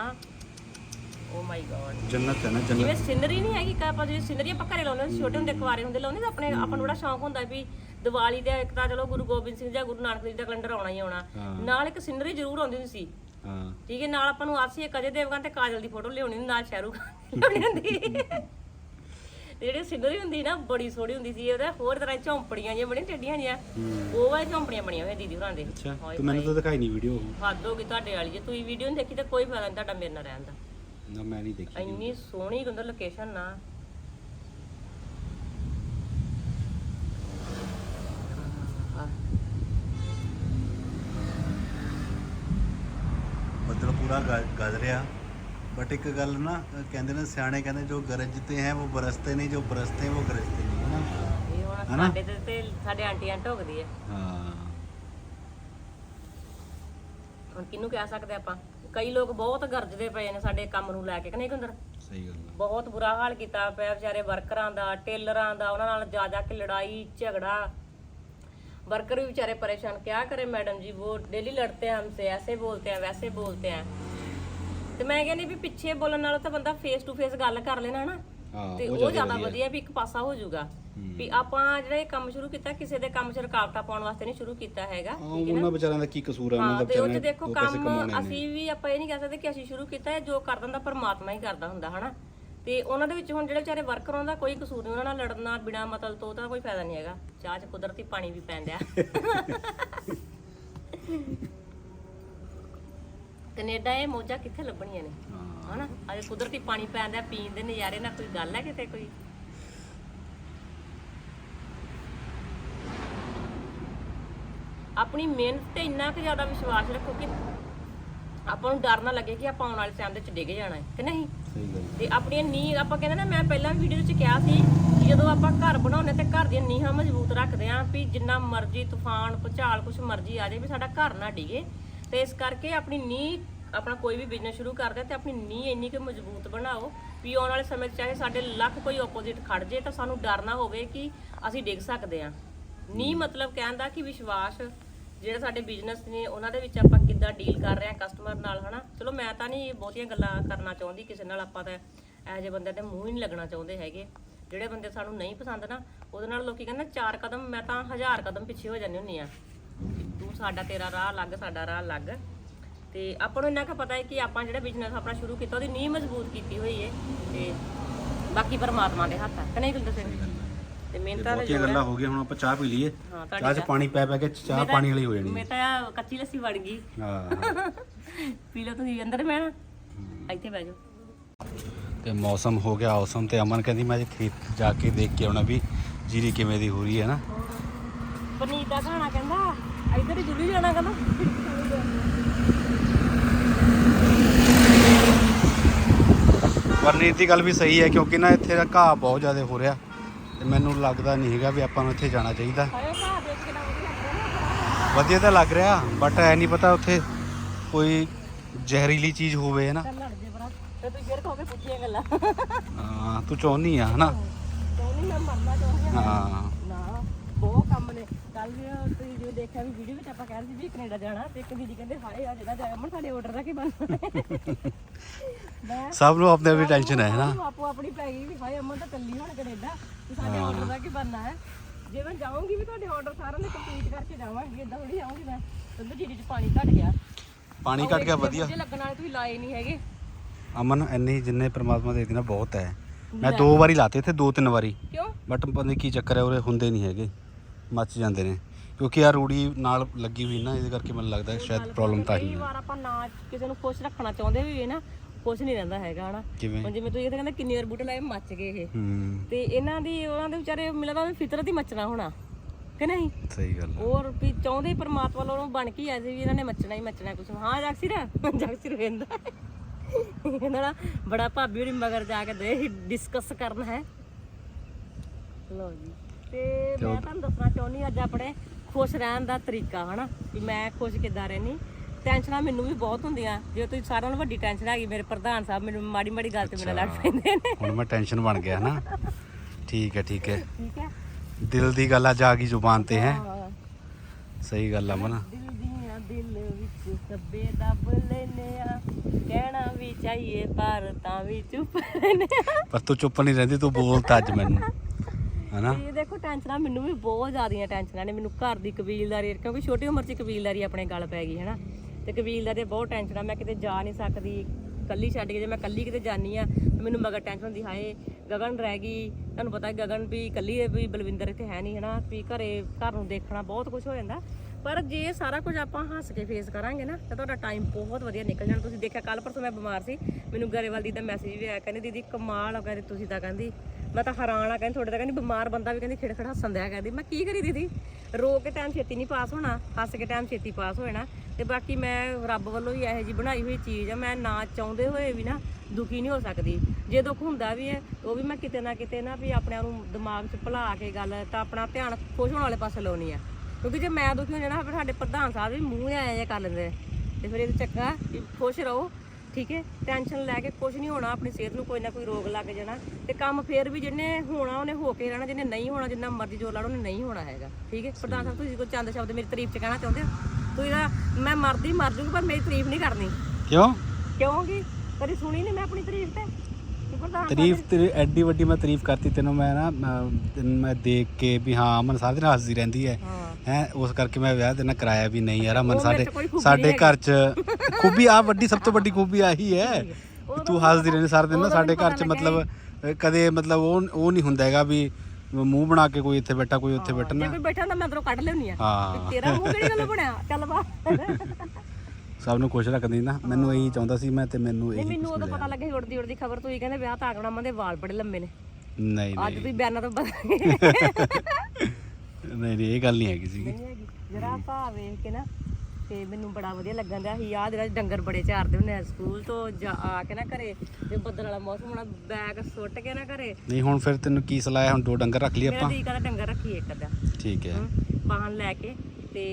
ਓ ਮਾਈ ਗॉड ਜੰਨਤ ਹੈ ਨਾ ਜੰਨਤ। ਜਿਵੇਂ ਸਿਨਰੀ ਨਹੀਂ ਹੈਗੀ ਕਾ ਆਪਾਂ ਜਿਹੜੀ ਸਿਨਰੀ ਆਪਾਂ ਘਰੇ ਲਾਉਂਦੇ ਸੀ ਛੋਟੇ ਹੁੰਦੇ ਕੁਆਰੇ ਹੁੰਦੇ ਲਾਉਂਦੇ ਤਾਂ ਆਪਣੇ ਆਪਾਂ ਨੂੰ ਬੜਾ ਸ਼ੌਂਕ ਹੁੰਦਾ ਵੀ ਦੀਵਾਲੀ ਤੇ ਇੱਕ ਤਾਂ ਚਲੋ ਗੁਰੂ ਗੋਬਿੰਦ ਸਿੰਘ ਜਾਂ ਗੁਰੂ ਨਾਨਕ ਦੇਵ ਦਾ ਕੈਲੰਡਰ ਆਉਣਾ ਹੀ ਆਉਣਾ। ਹਾਂ। ਨਾਲ ਇੱਕ ਸਿਨਰੀ ਜ਼ਰੂਰ ਆਉਂਦੀ ਹੁੰਦੀ ਸੀ। ਹਾਂ। ਠੀਕ ਹੈ ਨਾਲ ਆਪਾਂ ਨੂੰ ਆਸੀ ਇੱਕ ਅਜੇ ਦੇਵਗਨ ਤੇ ਕਾਜਲ ਦੀ ਫੋਟੋ ਲਿਆਉਣੀ ਨਾਲ ਸ਼ਾਹਰੂਖ ਖਾਨ ਲਿਆਉਣੀ ਹੁੰਦੀ। ਤੇ ਜਿਹੜੀ ਸਿਨਰੀ ਹੁੰਦੀ ਨਾ ਬੜੀ ਸੋਹਣੀ ਹੁੰਦੀ ਸੀ ਉਹਦੇ ਹੋਰ ਤਰ੍ਹਾਂ ਝੌਂਪੜੀਆਂ ਜਿਹੀਆਂ ਬੜੀਆਂ ਟੇਡੀਆਂ ਜਿਹੀਆਂ। ਉਹ ਵਾਲੀ ਝੌਂਪੜੀਆਂ ਬਣੀਆਂ ਹੋਈਆਂ ਦੀਦੀ ਹੋਰਾਂ ਦੇ। ਅੱਛਾ ਤੂੰ ਮੈਨੂੰ ਤਾਂ ਦਿਖਾਈ ਨਹੀਂ ਵੀਡੀਓ ਹੱਦ ਹੋ ਗਈ ਤੁਹਾਡੇ ਵਾਲੀ ਜੇ ਤੁਸੀਂ ਵੀਡੀਓ ਨਹੀਂ ਦੇਖੀ ਤਾਂ ਕੋਈ ਫਾਇਦਾ ਨਹੀਂ ਤੁਹਾਡਾ ਮੇਰੇ ਨਾਲ ਰਹਿਣ ਦਾ। ਨਾ ਮੈਂ ਨਹੀਂ ਦੇਖੀ ਇੰਨੀ ਸੋਹਣੀ ਗੁੰਦਰ ਲੋਕੇਸ਼ਨ ਨਾ ਬਟ ਇੱਕ ਗੱਲ ਨਾ ਕਹਿੰਦੇ ਨੇ ਸਿਆਣੇ ਕਹਿੰਦੇ ਜੋ ਗਰਜਤੇ ਹੈ ਉਹ ਬਰਸਤੇ ਨਹੀਂ ਜੋ ਬਰਸਤੇ ਹੈ ਉਹ ਗਰਜਤੇ ਨਹੀਂ ਹੈ ਨਾ ਇਹ ਹੁਣ ਹਨਾ? ਸਾਡੇ ਤੇ ਤੇ ਸਾਡੇ ਆਂਟੀ ਆਂਟ ਢੋਕਦੀ ਹੈ ਹਾਂ ਹੁਣ ਕਿਹਨੂੰ ਕਹਿ ਸਕਦੇ ਆਪਾਂ ਕਈ ਲੋਕ ਬਹੁਤ ਗਰਜਦੇ ਪਏ ਨੇ ਸਾਡੇ ਕੰਮ ਨੂੰ ਲੈ ਕੇ ਕਿ ਨਹੀਂ ਗੁੰਦਰ ਸਹੀ ਗੱਲ ਆ। ਬਹੁਤ ਬੁਰਾ ਹਾਲ ਕੀਤਾ ਪਿਆ ਵਿਚਾਰੇ ਵਰਕਰਾਂ ਦਾ ਟੇਲਰਾਂ ਦਾ ਉਹਨਾਂ ਨਾਲ ਜਾ ਜਾ ਕੇ ਲੜਾਈ ਝਗੜਾ वर्कर भी बेचारे परेशान क्या करे मैडम जी वो डेली लड़ते हैं हमसे ऐसे बोलते हैं वैसे बोलते हैं ਤੇ ਮੈਂ ਕਹਿੰਦੀ ਵੀ ਪਿੱਛੇ ਬੋਲਣ ਨਾਲੋਂ ਤਾਂ ਬੰਦਾ ਫੇਸ ਟੂ ਫੇਸ ਗੱਲ ਕਰ ਲੈਣਾ ਹਾਂ ਤੇ ਉਹ ਜ਼ਿਆਦਾ ਵਧੀਆ। ਵੀ ਇੱਕ ਪਾਸਾ ਹੋ ਜਾਊਗਾ। ਵੀ ਆਪਾਂ ਜਿਹੜਾ ਇਹ ਕੰਮ ਸ਼ੁਰੂ ਕੀਤਾ ਕਿਸੇ ਦੇ ਕੰਮ 'ਚ ਰੁਕਾਵਟਾਂ ਪਾਉਣ ਵਾਸਤੇ ਨਹੀਂ ਸ਼ੁਰੂ ਕੀਤਾ ਹੈਗਾ ਹਾਂ ਉਹਨਾਂ ਵਿਚਾਰਿਆਂ ਦਾ ਕੀ ਕਸੂਰ ਆ ਉਹਨਾਂ ਹਾਂ ਦਾ ਤੇ ਉਹ 'ਚ ਵਿਚਾਰਿਆਂ ਨੇ ਦੇਖੋ ਦੋ ਪੈਸੇ ਕੰਮ ਕਮਾਉਣੇ ਨੇ। ਅਸੀਂ ਵੀ ਆਪਾਂ ਇਹ ਨਹੀਂ ਕਹਿ ਸਕਦੇ ਕਿ ਅਸੀਂ ਸ਼ੁਰੂ ਕੀਤਾ ਹੈ ਜੋ ਕਰ ਦਿੰਦਾ ਪਰਮਾਤਮਾ ਹੀ ਕਰਦਾ ਹੁੰਦਾ ਹਨਾ? ਤੇ ਉਹਨਾਂ ਦੇ ਵਿੱਚ ਹੁਣ ਜਿਹੜੇ ਵਿਚਾਰੇ ਵਰਕਰ ਆਉਂਦਾ ਕੋਈ ਕਸੂਰ ਨਹੀਂ ਉਹਨਾਂ ਨਾਲ ਲੜਨਾ ਬਿਨਾ ਮਤਲਬ ਤੋਂ ਉਹਦਾ ਕੋਈ ਫਾਇਦਾ ਨਹੀਂ ਹੈਗਾ। ਚਾਹ 'ਚ ਕੁਦਰਤੀ ਪਾਣੀ ਵੀ ਪੈਂਦਾ। ਕੈਨੇਡਾ ਇਹ ਮੋਜਾ ਕਿੱਥੇ ਲੱਭਣੀਆਂ ਨੇ? ਹਾਂ। ਹਨਾ? ਅਜੇ ਕੁਦਰਤੀ ਪਾਣੀ ਪੈਂਦਾ ਪੀਣ ਦੇ ਨਜ਼ਾਰੇ ਨਾਲ ਕੋਈ ਗੱਲ ਹੈ ਕਿਤੇ ਕੋਈ? ਆਪਣੀ ਮਿਹਨਤ ਤੇ ਇੰਨਾ ਕੁ ਜ਼ਿਆਦਾ ਵਿਸ਼ਵਾਸ ਰੱਖੋ ਕਿ ਆਪਾਂ ਨੂੰ ਡਰ ਨਾ ਲੱਗੇ ਕਿ ਆਪਾਂ ਆਉਣ ਵਾਲੇ ਟਾਈਮ ਦੇ ਵਿੱਚ ਡਿੱਗ ਜਾਣਾ ਹੈ ਕਿ ਨਹੀਂ? ਸਹੀ ਗੱਲ ਤੇ ਆਪਣੀਆਂ ਨੀਂਹ ਆਪਾਂ ਕਹਿੰਦੇ ਨਾ ਮੈਂ ਪਹਿਲਾਂ ਵੀਡੀਓ ਵਿੱਚ ਕਿਹਾ ਸੀ ਕਿ ਜਦੋਂ ਆਪਾਂ ਘਰ ਬਣਾਉਂਦੇ ਤੇ ਘਰ ਦੀਆਂ ਨੀਹਾਂ ਮਜ਼ਬੂਤ ਰੱਖਦੇ ਆਂ ਵੀ ਜਿੰਨਾ ਮਰਜ਼ੀ ਤੂਫਾਨ ਭੁਚਾਲ ਕੁਛ ਮਰਜ਼ੀ ਆ ਜਾਏ ਵੀ ਸਾਡਾ ਘਰ ਨਾ ਡਿਗੇ। ਤੇ ਇਸ ਕਰਕੇ ਆਪਣੀ ਨੀਂਹ ਆਪਣਾ ਕੋਈ ਵੀ ਬਿਜ਼ਨਸ ਸ਼ੁਰੂ ਕਰਦੇ ਆ ਤੇ ਆਪਣੀ ਨੀਂਹ ਇੰਨੀ ਕਿ ਮਜ਼ਬੂਤ ਬਣਾਓ ਵੀ ਆਉਣ ਵਾਲੇ ਸਮੇਂ 'ਚ ਚਾਹੇ ਸਾਡੇ ਲੱਖ ਕੋਈ ਆਪੋਜ਼ਿਟ ਖੜ ਜੇ ਤਾਂ ਸਾਨੂੰ ਡਰ ਨਾ ਹੋਵੇ ਕਿ ਅਸੀਂ ਡਿੱਗ ਸਕਦੇ ਆਂ ਨੀਂਹ ਮਤਲਬ ਕਹਿਣ ਦਾ ਕਿ ਵਿਸ਼ਵਾਸ ਜਿਹੜੇ ਸਾਡੇ ਬਿਜ਼ਨਸ ਨੇ ਉਹਨਾਂ ਦੇ ਵਿੱਚ ਆਪਾਂ ਕਿੱਦਾਂ ਡੀਲ ਕਰ ਰਹੇ ਹਾਂ ਕਸਟਮਰ ਨਾਲ ਹਨਾ? ਚਲੋ ਮੈਂ ਤਾਂ ਨਹੀਂ ਬਹੁਤੀਆਂ ਗੱਲਾਂ ਕਰਨਾ ਚਾਹੁੰਦੀ ਕਿਸੇ ਨਾਲ ਆਪਾਂ ਤਾਂ ਇਹੋ ਜਿਹੇ ਬੰਦੇ ਦੇ ਮੂੰਹ ਹੀ ਨਹੀਂ ਲੱਗਣਾ ਚਾਹੁੰਦੇ ਹੈਗੇ। ਜਿਹੜੇ ਬੰਦੇ ਸਾਨੂੰ ਨਹੀਂ ਪਸੰਦ ਨਾ ਉਹਦੇ ਨਾਲ ਲੋਕੀ ਕਹਿੰਦੇ ਚਾਰ ਕਦਮ ਮੈਂ ਤਾਂ ਹਜ਼ਾਰ ਕਦਮ ਪਿੱਛੇ ਹੋ ਜਾਂਦੀ ਹੁੰਨੀ ਆ ਤੂੰ ਸਾਡਾ ਤੇਰਾ ਰਾਹ ਅਲੱਗ ਸਾਡਾ ਰਾਹ ਅਲੱਗ। ਤੇ ਆਪਾਂ ਨੂੰ ਇੰਨਾ ਕੁ ਪਤਾ ਹੈ ਕਿ ਆਪਾਂ ਜਿਹੜਾ ਬਿਜ਼ਨਸ ਆਪਣਾ ਸ਼ੁਰੂ ਕੀਤਾ ਉਹਦੀ ਨੀਂਹ ਮਜ਼ਬੂਤ ਕੀਤੀ ਹੋਈ ਹੈ ਤੇ ਬਾਕੀ ਪਰਮਾਤਮਾ ਦੇ ਹੱਥ ਹੈ ਕਿ ਨਹੀਂ ਗੁਲਦਰ ਸਿੰਘ ਤੇ ਮਿਹਨਤਾਂ ਦਾ ਬਹੁਤੀਆਂ ਗੱਲਾਂ ਹੋ ਗਈਆਂ ਹੁਣ ਆਪਾਂ ਚਾਹ ਪੀ ਲਈਏ। ਹਾਂ ਚਾਹ 'ਚ ਪਾਣੀ ਪੈ ਪੈ ਕੇ ਚਾਹ ਪਾਣੀ ਵਾਲੀ ਹੋ ਜਾਣੀ ਮੈਂ ਤਾਂ ਕੱਚੀ ਲੱਸੀ ਬਣ ਗਈ। ਹਾਂ। ਪੀ ਲਓ ਤੁਸੀਂ ਅੰਦਰ ਬਹਿਣਾ ਇੱਥੇ ਬਹਿ ਜਾਓ। ਤੇ ਮੌਸਮ ਹੋ ਗਿਆ ਔਸਮ ਤੇ ਅਮਨ ਕਹਿੰਦੀ ਮੈਂ ਖੇਤ ਜਾ ਕੇ ਦੇਖ ਕੇ ਆਉਣਾ ਵੀ ਜੀਰੀ ਕਿਵੇਂ ਦੀ ਹੋ ਰਹੀ ਹੈ ਨਾ। ਪਨੀਰ ਦਾ ਖਾਣਾ ਕਹਿੰਦਾ। ਇੱਧਰ ਹੀ ਜੁੜੀ ਜਾਣਾ ਕਹਿੰਦਾ ਪਰਨੀਤ ਦੀ ਗੱਲ ਵੀ ਸਹੀ ਹੈ ਕਿਉਂਕਿ ਨਾ ਇੱਥੇ ਦਾ ਘਾਹ ਬਹੁਤ ਜ਼ਿਆਦਾ ਹੋ ਰਿਹਾ ਤੇ ਮੈਨੂੰ ਲੱਗਦਾ ਨਹੀਂ ਹੈਗਾ ਵੀ ਆਪਾਂ ਨੂੰ ਇੱਥੇ ਜਾਣਾ ਚਾਹੀਦਾ। ਨਾ ਵਧੀਆ। ਤਾਂ ਲੱਗ ਰਿਹਾ ਬਟ ਐ ਨਹੀਂ ਪਤਾ ਉੱਥੇ ਕੋਈ ਜ਼ਹਿਰੀਲੀ ਚੀਜ਼ ਹੋਵੇ ਨਾ। ਜੇ ਬਰਾ ਤੇ ਕਹੋਗੇ ਗੱਲਾਂ। ਹਾਂ ਤੂੰ ਚਾਹੁੰਦੀ ਆ ਹਨਾ ਕਹਿੰਦੀ ਮੈਂ ਮਰਨਾ ਚਾਹੁੰਦੀ ਹਾਂ ਹਾਂ। ਨਾ ਬਹੁਤ ਕੰਮ ਨੇ। ਕੱਲ ਵੀ ਉਹ ਤੁਸੀਂ ਜੋ ਦੇਖਿਆ ਵੀ ਵੀਡੀਓ ਵਿੱਚ ਆਪਾਂ ਕਹਿੰਦੇ ਸੀ ਵੀ ਕੈਨੇਡਾ ਜਾਣਾ ਤੇ ਇੱਕ ਦੀਦੀ ਕਹਿੰਦੇ ਹਾਏ ਆ ਜਿਹੜਾ ਜਾਇਆ ਮਨ ਸਾਡੇ ਆਰਡਰ ਦਾ ਕੀ ਬਣਨਾ ਹੈ? ਮੈਂ ਸਭ ਨੂੰ ਆਪਣੇ ਆਪਣੀ ਟੈਨਸ਼ਨ ਹੈ ਨਾ ਉਹਨੂੰ ਆਪੋ ਆਪਣੀ ਪੈ ਗਈ ਵੀ ਹਾਏ ਅਮਨ ਤਾਂ ਚੱਲੀ ਹੁਣ ਕੈਨੇਡਾ ਤੇ ਸਾਡੇ ਆਰਡਰ ਦਾ ਕੀ ਬਣਨਾ ਹੈ? ਜੇ ਮੈਂ ਜਾਊਂਗੀ ਵੀ ਤੁਹਾਡੇ ਆਰਡਰ ਸਾਰਿਆਂ ਦੇ ਕੰਪਲੀਟ ਕਰਕੇ ਜਾਵਾਂਗੀ ਇਦਾਂ ਥੋੜੀ ਆਉਂਗੀ ਮੈਂ। ਤੇ ਜੀਰੀ ਚ ਪਾਣੀ ਘਟ ਗਿਆ। ਪਾਣੀ ਘਟ ਗਿਆ ਵਧੀਆ। ਜੇ ਲੱਗਣ ਵਾਲੇ ਤੁਸੀਂ ਲਾਏ ਨਹੀਂ ਹੈਗੇ। ਅਮਨ ਇੰਨੀ ਜਿੰਨੇ ਪ੍ਰਮਾਤਮਾ ਦੇ ਦੇਣਾ ਬਹੁਤ ਹੈ। ਮੈਂ ਦੋ ਵਾਰੀ ਲਾਤੇ ਇੱਥੇ ਦੋ ਤਿੰਨ ਵਾਰੀ। ਕਿਉਂ? ਬਟ ਪਤਾ ਨਹੀਂ ਕੀ ਚੱਕਰ ਹੈ ਉਰੇ ਹੁੰਦੇ ਨਹੀਂ ਹੈਗੇ। ਮੱਚ ਜਾਂਦੇ ਨੇ। ਕਿਉਂਕਿ ਆ ਰੂੜੀ ਨਾਲ ਲੱਗੀ ਹੋਈ ਨਾ ਇਹਦੇ ਕਰਕੇ ਮੈਨੂੰ ਲੱਗਦਾ ਸ਼ਾਇਦ ਪ੍ਰੋਬਲਮ ਤਾਂ ਹੀ ਕਈ ਹੈ। ਵਾਰ ਆਪਾਂ ਨਾ ਕਿਸੇ ਨੂੰ ਖੁਸ਼ ਰੱਖਣਾ ਚਾਹੁੰਦੇ ਵੀ ਨਾ ਖੁਸ਼ ਨਹੀਂ ਰਹਿੰਦਾ ਹੈਗਾ ਹਨਾ? ਕਿਵੇਂ? ਹੁਣ ਜਿਵੇਂ ਤੁਸੀਂ ਇਹ ਕਹਿੰਦੇ ਕਿੰਨੀ ਵਾਰ ਬੂਟੇ ਲਾਏ ਮੱਚ ਗਏ ਇਹ। ਹੂੰ। ਤੇ ਇਹਨਾਂ ਦੀ ਉਹਨਾਂ ਦੇ ਵਿਚਾਰੇ ਮਿਲਦਾ ਵੀ ਫਿਤਰਤ ਹੀ ਮੱਚਣਾ ਹੋਣਾ। ਕਿ ਨਹੀਂ? ਸਹੀ ਗੱਲ ਹੈ। ਹੋਰ ਵੀ ਚਾਹੁੰਦੇ ਹੀ ਪਰਮਾਤਮਾ ਵੱਲੋਂ ਬਣ ਕੇ ਹੀ ਆਏ ਸੀ ਵੀ ਇਹਨਾਂ ਨੇ ਮੱਚਣਾ ਹੀ ਮੱਚਣਾ ਕੁਛ। ਹਾਂ ਜਗਸੀਰ ਜਗਸੀਰ ਕਹਿੰਦਾ ਕਹਿੰਦਾ ਨਾ ਬੜਾ ਭਾਬੀ ਹੋਰੀ ਮਗਰ ਜਾ ਕੇ ਦੇ ਡਿਸਕਸ ਕਰਨਾ ਹੈ। ਲੋ ਜੀ। ਤੇ ਮੈਂ ਤੁਹਾਨੂੰ ਦੱਸਣਾ ਚਾਹੁੰਦੀ ਅੱਜ ਆਪਣੇ ਖੁਸ਼ ਰਹਿਣ ਦਾ ਤਰੀਕਾ ਹਨਾ? ਵੀ ਮੈਂ ਖੁਸ਼ ਕਿੱਦਾਂ ਰਹਿਣੀ ਟੈਨਸ਼ਨਾਂ ਮੈਨੂੰ ਵੀ ਬਹੁਤ ਹੁੰਦੀਆਂ। ਜੇ ਤੁਸੀਂ ਸਾਰਿਆਂ ਨੂੰ ਵੱਡੀ ਟੈਨਸ਼ਨ ਹੈਗੀ ਮੇਰੇ ਪ੍ਰਧਾਨ ਸਾਹਿਬ ਮੈਨੂੰ ਮਾੜੀ ਮਾੜੀ ਗੱਲ ਤੇ ਮੇਰੇ ਲੜ ਪੈਂਦੇ ਨੇ। ਹੁਣ ਮੈਂ ਟੈਨਸ਼ਨ ਬਣ ਗਿਆ ਨਾ ਠੀਕ ਹੈ ਠੀਕ ਹੈ। ਠੀਕ ਹੈ? ਦਿਲ ਦੀ ਗੱਲ ਅੱਜ ਆ ਗਈ ਜ਼ੁਬਾਨ ਤੇ ਹੈ? ਸਹੀ ਗੱਲ ਆ ਮਨ ਦਿਲ ਦੀਆਂ ਦਿਲ ਵਿੱਚ ਸੱਬੇ ਦੱਬ ਲੈਨੇ ਆ। ਕਹਿਣਾ ਵੀ ਚਾਹੀਏ ਪਰ ਤਾਂ ਵੀ ਚੁੱਪ ਰਹਿੰਦੇ ਆ। ਪਰ ਤੂੰ ਚੁੱਪ ਨਹੀਂ ਰਹਿੰਦੀ ਤੂੰ ਬੋਲ ਤਾਂ ਅੱਜ ਮੈਨੂੰ। ਹਨਾ? ਇਹ ਦੇਖੋ ਟੈਨਸ਼ਨਾਂ ਮੈਨੂੰ ਵੀ ਬਹੁਤ ਜ਼ਿਆਦੀਆਂ ਟੈਨਸ਼ਨਾਂ ਨੇ, ਮੈਨੂੰ ਘਰ ਦੀ ਕਬੀਲਦਾਰੀ ਕਿਉਂਕਿ ਛੋਟੀ ਉਮਰ 'ਚ ਕਬੀਲਦਾਰੀ ਆਪਣੇ ਗਲ ਪੈ ਗਈ ਹੈ ਤੇ ਕਬੀਲਦਾਰੀ ਬਹੁਤ ਟੈਨਸ਼ਨ, ਮੈਂ ਕਿਤੇ ਜਾ ਨਹੀਂ ਸਕਦੀ ਕੱਲੀ ਛੱਡ ਕੇ ਜੇ ਮੈਂ ਕੱਲੀ ਕਿਤੇ ਜਾਨੀ ਆ ਮੈਨੂੰ ਮਗਰ ਟੈਨਸ਼ਨ ਹੁੰਦੀ, ਹਾਏ, ਗਗਨ ਰਹਿ ਗਈ, ਤੁਹਾਨੂੰ ਪਤਾ ਗਗਨ ਵੀ ਕੱਲੀ ਵੀ ਬਲਵਿੰਦਰ ਇੱਥੇ ਹੈ ਨਹੀਂ ਹੈ ਵੀ ਘਰੇ, ਘਰ ਨੂੰ ਦੇਖਣਾ ਬਹੁਤ ਕੁਝ ਹੋ ਜਾਂਦਾ। ਪਰ ਜੇ ਸਾਰਾ ਕੁਝ ਆਪਾਂ ਹੱਸ ਕੇ ਫੇਸ ਕਰਾਂਗੇ ਨਾ, ਤਾਂ ਤੁਹਾਡਾ ਟਾਈਮ ਬਹੁਤ ਵਧੀਆ ਨਿਕਲ ਜਾਣਾ। ਤੁਸੀਂ ਦੇਖਿਆ ਕੱਲ ਪਰਸੋਂ ਮੈਂ ਬਿਮਾਰ ਸੀ, ਮੈਨੂੰ ਗਰੇਵਾਲ ਦੀ ਦਾ ਮੈਸੇਜ ਵੀ ਆਇਆ, ਕਹਿੰਦੀ, ਦੀਦੀ, ਕਮਾਲ ਹੋ ਗਿਆ ਤੁਸੀਂ ਤਾਂ ਕਹਿੰਦੀ ਮੈਂ ਤਾਂ ਹੈਰਾਨ ਆ, ਕਹਿੰਦੀ ਤੁਹਾਡੇ ਤਾਂ ਕਹਿੰਦੀ ਬਿਮਾਰ ਬੰਦਾ ਵੀ ਕਹਿੰਦੀ ਖਿੜਖੜ ਹੱਸਣ ਦਿਆ ਕਹਿੰਦੀ ਮੈਂ ਕੀ ਕਰੀ ਦੀਦੀ? ਰੋ ਕੇ ਟਾਈਮ ਛੇਤੀ ਨਹੀਂ ਪਾਸ ਹੋਣਾ, ਹੱਸ ਕੇ ਟਾਈਮ ਛੇਤੀ ਪਾਸ ਹੋ ਜਾਣਾ। ਤੇ ਬਾਕੀ ਮੈਂ ਰੱਬ ਵੱਲੋਂ ਹੀ ਇਹੋ ਜੀ ਬਣਾਈ ਹੋਈ ਚੀਜ਼ ਆ, ਮੈਂ ਨਾ ਚਾਹੁੰਦੇ ਹੋਏ ਵੀ ਨਾ ਦੁਖੀ ਨਹੀਂ ਹੋ ਸਕਦੀ। ਜੇ ਦੁੱਖ ਹੁੰਦਾ ਵੀ ਹੈ, ਉਹ ਵੀ ਮੈਂ ਕਿਤੇ ਨਾ ਕਿਤੇ ਨਾ ਵੀ ਆਪਣੇ ਆਪ ਨੂੰ ਦਿਮਾਗ 'ਚ ਭੁਲਾ ਕੇ ਗੱਲ, ਤਾਂ ਆਪਣਾ ਧਿਆਨ ਖੁਸ਼ ਹੋਣ ਵਾਲੇ ਪਾਸੇ ਲਾਉਣੀ ਆ ਕਿਉਂਕਿ ਜੇ ਮੈਂ ਦੁਖੀ ਹੋ ਜਾਣਾ, ਫਿਰ ਸਾਡੇ ਪ੍ਰਧਾਨ ਸਾਹਿਬ ਵੀ ਮੂੰਹ ਆਇਆ ਜਿਹਾ ਕਰ ਲੈਂਦੇ ਤੇ ਫਿਰ ਇਹ ਚੱਕਾ ਵੀ ਖੁਸ਼ ਰਹੋ। ਠੀਕ ਹੈ? ਟੈਨਸ਼ਨ ਲੈ ਕੇ ਕੁਝ ਨਹੀਂ ਹੋਣਾ ਆਪਣੀ ਸਿਹਤ ਨੂੰ ਕੋਈ ਨਾ ਕੋਈ ਰੋਗ ਲੱਗ ਜਾਣਾ। ਤੇ ਕੰਮ ਫੇਰ ਵੀ ਜਿਹਨੇ ਹੋਣਾ ਉਹਨੇ ਹੋ ਕੇ ਰਹਿਣਾ ਜਿਹਨੇ ਨਹੀਂ ਹੋਣਾ ਜਿੰਨਾ ਮਰਜ਼ੀ ਜੋਰ ਲਾ ਲਓ ਉਹਨੇ ਨਹੀਂ ਹੋਣਾ ਹੈਗਾ। ਠੀਕ ਹੈ? ਪ੍ਰਧਾਨ ਸਾਹਿਬ ਤੁਸੀਂ ਕੋਈ ਚੰਦ ਸ਼ਬਦ ਮੇਰੀ ਤਾਰੀਫ ਚ ਕਹਿਣਾ ਚਾਹੁੰਦੇ ਹੋ? ਤੁਸੀਂ ਤਾਂ ਮੈਂ ਮਰਦੀ ਮਰ ਜੂਗੀ ਪਰ ਮੇਰੀ ਤਾਰੀਫ ਨਹੀਂ ਕਰਨੀ। ਕਿਉਂ? ਕਿਉਂਕਿ ਕਦੀ ਸੁਣੀ ਨਹੀਂ ਮੈਂ ਆਪਣੀ ਤਾਰੀਫ ਤੇ? ਤਾਰੀਫ ਤੇਰੀ ਐਡੀ ਵੱਡੀ ਮੈਂ ਤਾਰੀਫ ਕਰਤੀ ਤੈਨੂੰ ਮੈਂ ਨਾ ਮੈਂ- ਦੇਖ ਕੇ ਵੀ ਹਾਂ ਅਮਨ ਸਾਰੇ ਦਿਨ ਹੱਸਦੀ ਰਹਿੰਦੀ ਹੈ। ਹਾਂ। ਉਸ ਕਰਕੇ ਮੈਂ ਵਿਆਹ ਤੇ ਨਾ ਕਰਾਇਆ ਵੀ ਨਹੀਂ ਯਾਰ ਅਮਨ ਸਾਡੇ ਸਾਡੇ ਘਰ ਚ ਖੂਬੀ ਆ ਵੱਡੀ ਸਭ ਤੋਂ ਵੱਡੀ ਖੂਬੀ ਆਹੀ ਹੈ ਤੂੰ ਹੱਸਦੀ ਰਹਿੰਦੀ ਸਾਰੇ ਦਿਨ ਨਾ ਸਾਡੇ ਘਰ ਚ ਮਤਲਬ ਅ, ਕਦੇ ਮਤਲਬ ਉਹ ਉਹ ਨਹੀਂ ਹੁੰਦਾ ਹੈਗਾ ਵੀ ਮੂੰਹ ਬਣਾ ਕੇ ਕੋਈ ਇੱਥੇ ਬੈਠਾ ਕੋਈ ਉੱਥੇ ਬੈਠਾ ਜੇ ਨਾ ਕੋਈ ਬੈਠਾ ਹੁੰਦਾ ਮੈਂ ਅੰਦਰੋਂ ਕੱਢ ਲਿਆਉਣੀ ਆ। ਹਾਂ। ਤੇਰਾ ਮੂੰਹ ਕਿਹੜੀ ਗੱਲ ਬਣਿਆ? ਚੱਲ ਬਾ। ਸਭ ਨੂੰ ਖੁਸ਼ ਰੱਖਦੀ ਨਾ। ਮੈਨੂੰ ਇਹੀ ਚਾਹੁੰਦਾ ਸੀ ਮੈਂ ਤੇ ਮੈਨੂੰ ਨਹੀਂ ਇਹੀ ਮੈਨੂੰ ਉਦੋਂ ਪਤਾ ਲੱਗਿਆ ਸੀ ਉੜਦੀ ਉੜਦੀ ਖਬਰ ਤੁਸੀਂ ਕਹਿੰਦੇ ਵਿਆਹ ਤਾਂ ਆਗਣਾ ਦੇ ਵਾਲ ਬੜੇ ਲੰਮੇ ਨੇ। ਨਹੀਂ ਅੱਜ ਨਹੀਂ। ਤੁਸੀਂ ਬਿਆਨਾਂ ਤੋਂ ਪਤਾ ਨਹੀਂ ਨਹੀਂ ਇਹ ਗੱਲ ਨਹੀਂ ਹੈਗੀ ਸੀਗੀ। ਜਰਾ ਭਾ ਵੇਖ ਕੇ ਨਾ ਤੇ ਮੈਨੂੰ ਬੜਾ ਵਧੀਆ ਲੱਗਣ ਦਿਆ ਸੀ। ਆਹ ਜਿਹੜਾ ਡੰਗਰ ਬੜੇ ਚਾਰਦੇ ਹੁੰਦੇ ਆ ਸਕੂਲ ਤੋਂ ਜਾ ਆ ਕੇ ਨਾ ਘਰੇ ਜੇ ਬੱਦਲ ਵਾਲਾ ਮੌਸਮ ਹੋਣਾ ਬੈਗ ਸੁੱਟ ਕੇ ਨਾ ਘਰੇ। ਨਹੀਂ ਹੁਣ ਫਿਰ ਤੈਨੂੰ ਕੀ ਸਲਾਹ ਹੈ? ਹੁਣ ਦੋ ਡੰਗਰ ਰੱਖ ਲਈ ਮੇਰਾ ਆਪਾਂ? ਜੀ ਕਹਿੰਦਾ ਡੰਗਰ ਰੱਖੀ ਇੱਕ ਅੱਧਾ। ਠੀਕ ਹੈ। ਹਮ, ਬਾਹਨ ਲੈ ਕੇ ਤੇ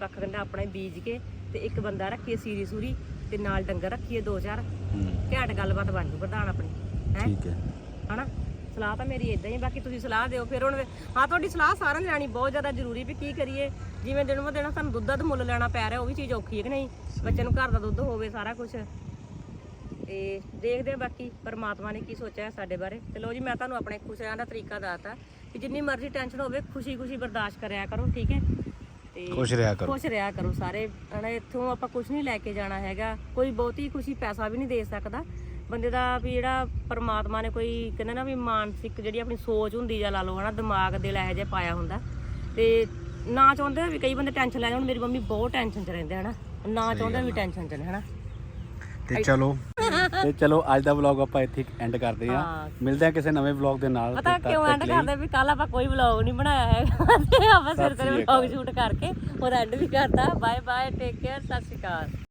ਕੱਖ ਗੰਡਾ ਆਪਣਾ ਹੀ ਬੀਜ ਕੇ ਤੇ ਇੱਕ ਬੰਦਾ ਰੱਖੀਏ ਸੀਰੀ ਸੂਰੀ ਤੇ ਨਾਲ ਡੰਗਰ ਰੱਖੀਏ ਦੋ ਚਾਰ। ਹੂੰ, ਘੈਂਟ ਗੱਲਬਾਤ ਬਣ ਜੂ ਪ੍ਰਧਾਨ ਆਪਣੀ ਹੈ? ਠੀਕ ਹੈ। ਹਨਾ? ਸਲਾਹ ਤਾਂ ਮੇਰੀ ਇਦਾਂ ਹੀ ਬਾਕੀ ਤੁਸੀਂ ਸਲਾਹ ਦਿਓ ਫਿਰ ਹੁਣ ਹਾਂ ਤੁਹਾਡੀ ਸਲਾਹ ਸਾਰਿਆਂ ਦੀ ਲੈਣੀ ਬਹੁਤ ਜ਼ਿਆਦਾ ਜ਼ਰੂਰੀ ਵੀ ਕੀ ਕਰੀਏ? ਜਿਵੇਂ ਦਿਨ ਬ ਦਿਨ ਸਾਨੂੰ ਦੁੱਧ ਦਾ ਮੁੱਲ ਲੈਣਾ ਪੈ ਰਿਹਾ ਉਹ ਵੀ ਚੀਜ਼ ਔਖੀ ਹੈ ਕਿ ਨਹੀਂ? ਬੱਚੇ ਨੂੰ ਘਰ ਦਾ ਦੁੱਧ ਹੋਵੇ ਸਾਰਾ ਕੁਝ ਤੇ ਦੇਖਦੇ ਆ ਬਾਕੀ ਪਰਮਾਤਮਾ ਨੇ ਕੀ ਸੋਚਿਆ ਹੈ ਸਾਡੇ ਬਾਰੇ। ਤੇ ਲੋ ਜੀ ਮੈਂ ਤੁਹਾਨੂੰ ਆਪਣੇ ਖੁਸ਼ ਰਹਿਣ ਦਾ ਤਰੀਕਾ ਦੱਸਤਾ ਕਿ ਜਿੰਨੀ ਮਰਜ਼ੀ ਟੈਨਸ਼ਨ ਹੋਵੇ ਖੁਸ਼ੀ-ਖੁਸ਼ੀ ਬਰਦਾਸ਼ਤ ਕਰਿਆ ਕਰੋ ਠੀਕ ਹੈ? ਤੇ ਖੁਸ਼ ਰਿਹਾ ਕਰੋ। ਖੁਸ਼ ਰਿਹਾ ਕਰੋ ਸਾਰੇ। ਹਨਾ ਇੱਥੋਂ ਆਪਾਂ ਕੁਝ ਨਹੀਂ ਲੈ ਕੇ ਜਾਣਾ ਹੈਗਾ। ਕੋਈ ਬਹੁਤੀ ਖੁਸ਼ੀ ਪੈਸਾ ਵੀ ਨਹੀਂ ਦੇ ਸਕਦਾ। ਬੰਦੇ ਦਾ ਵੀ ਜਿਹੜਾ ਪਰਮਾਤਮਾ ਨੇ ਕੋਈ ਕਹਿੰਦਾ ਨਾ ਵੀ ਮਾਨਸਿਕ ਜਿਹੜੀ ਆਪਣੀ ਸੋਚ ਹੁੰਦੀ ਜਾਂ ਲਾ ਲਓ ਹਨਾ ਦਿਮਾਗ ਦੇ ਲੈ ਜਿਹਾ ਪਾਇਆ ਹੁੰਦਾ। ਤੇ ਨਾ ਚਾਹੁੰਦੇ ਵੀ ਕਈ ਬੰਦੇ ਟੈਨਸ਼ਨ ਲੈ ਜਾਣ ਮੇਰੀ ਮੰਮੀ ਬਹੁਤ ਟੈਨਸ਼ਨ 'ਚ ਰਹਿੰਦੇ ਹਨਾ। ਨਾ ਚਾਹੁੰਦੇ ਵੀ ਟੈਨਸ਼ਨ 'ਚ ਨੇ ਹਨਾ। ਤੇ ਚਲੋ ਤੇ ਚਲੋ ਅੱਜ ਦਾ ਵਲੌਗ ਆਪਾਂ ਇੱਥੇ ਐਂਡ ਕਰਦੇ ਹਾਂ। ਹਾਂ। ਮਿਲਦੇ ਹਾਂ ਕਿਸੇ ਨਵੇਂ ਵਲੌਗ ਦੇ ਨਾਲ ਪਤਾ ਕਿਉਂ ਐਂਡ ਕਰਦੇ ਵੀ ਕੱਲ ਆਪਾਂ ਕੋਈ ਵਲੌਗ ਨਹੀਂ ਬਣਾਇਆ ਹੈਗਾ। ਤੇ ਆਪਾਂ ਸਿਰ ਤੇ ਵਲੌਗ ਸ਼ੂਟ ਕਰਕੇ ਉਹਦਾ ਐਂਡ ਵੀ ਕਰਤਾ। ਬਾਏ ਬਾਏ ਟੇਕ ਕੇਅਰ ਸਤਿ ਸ਼੍ਰੀ ਅਕਾਲ।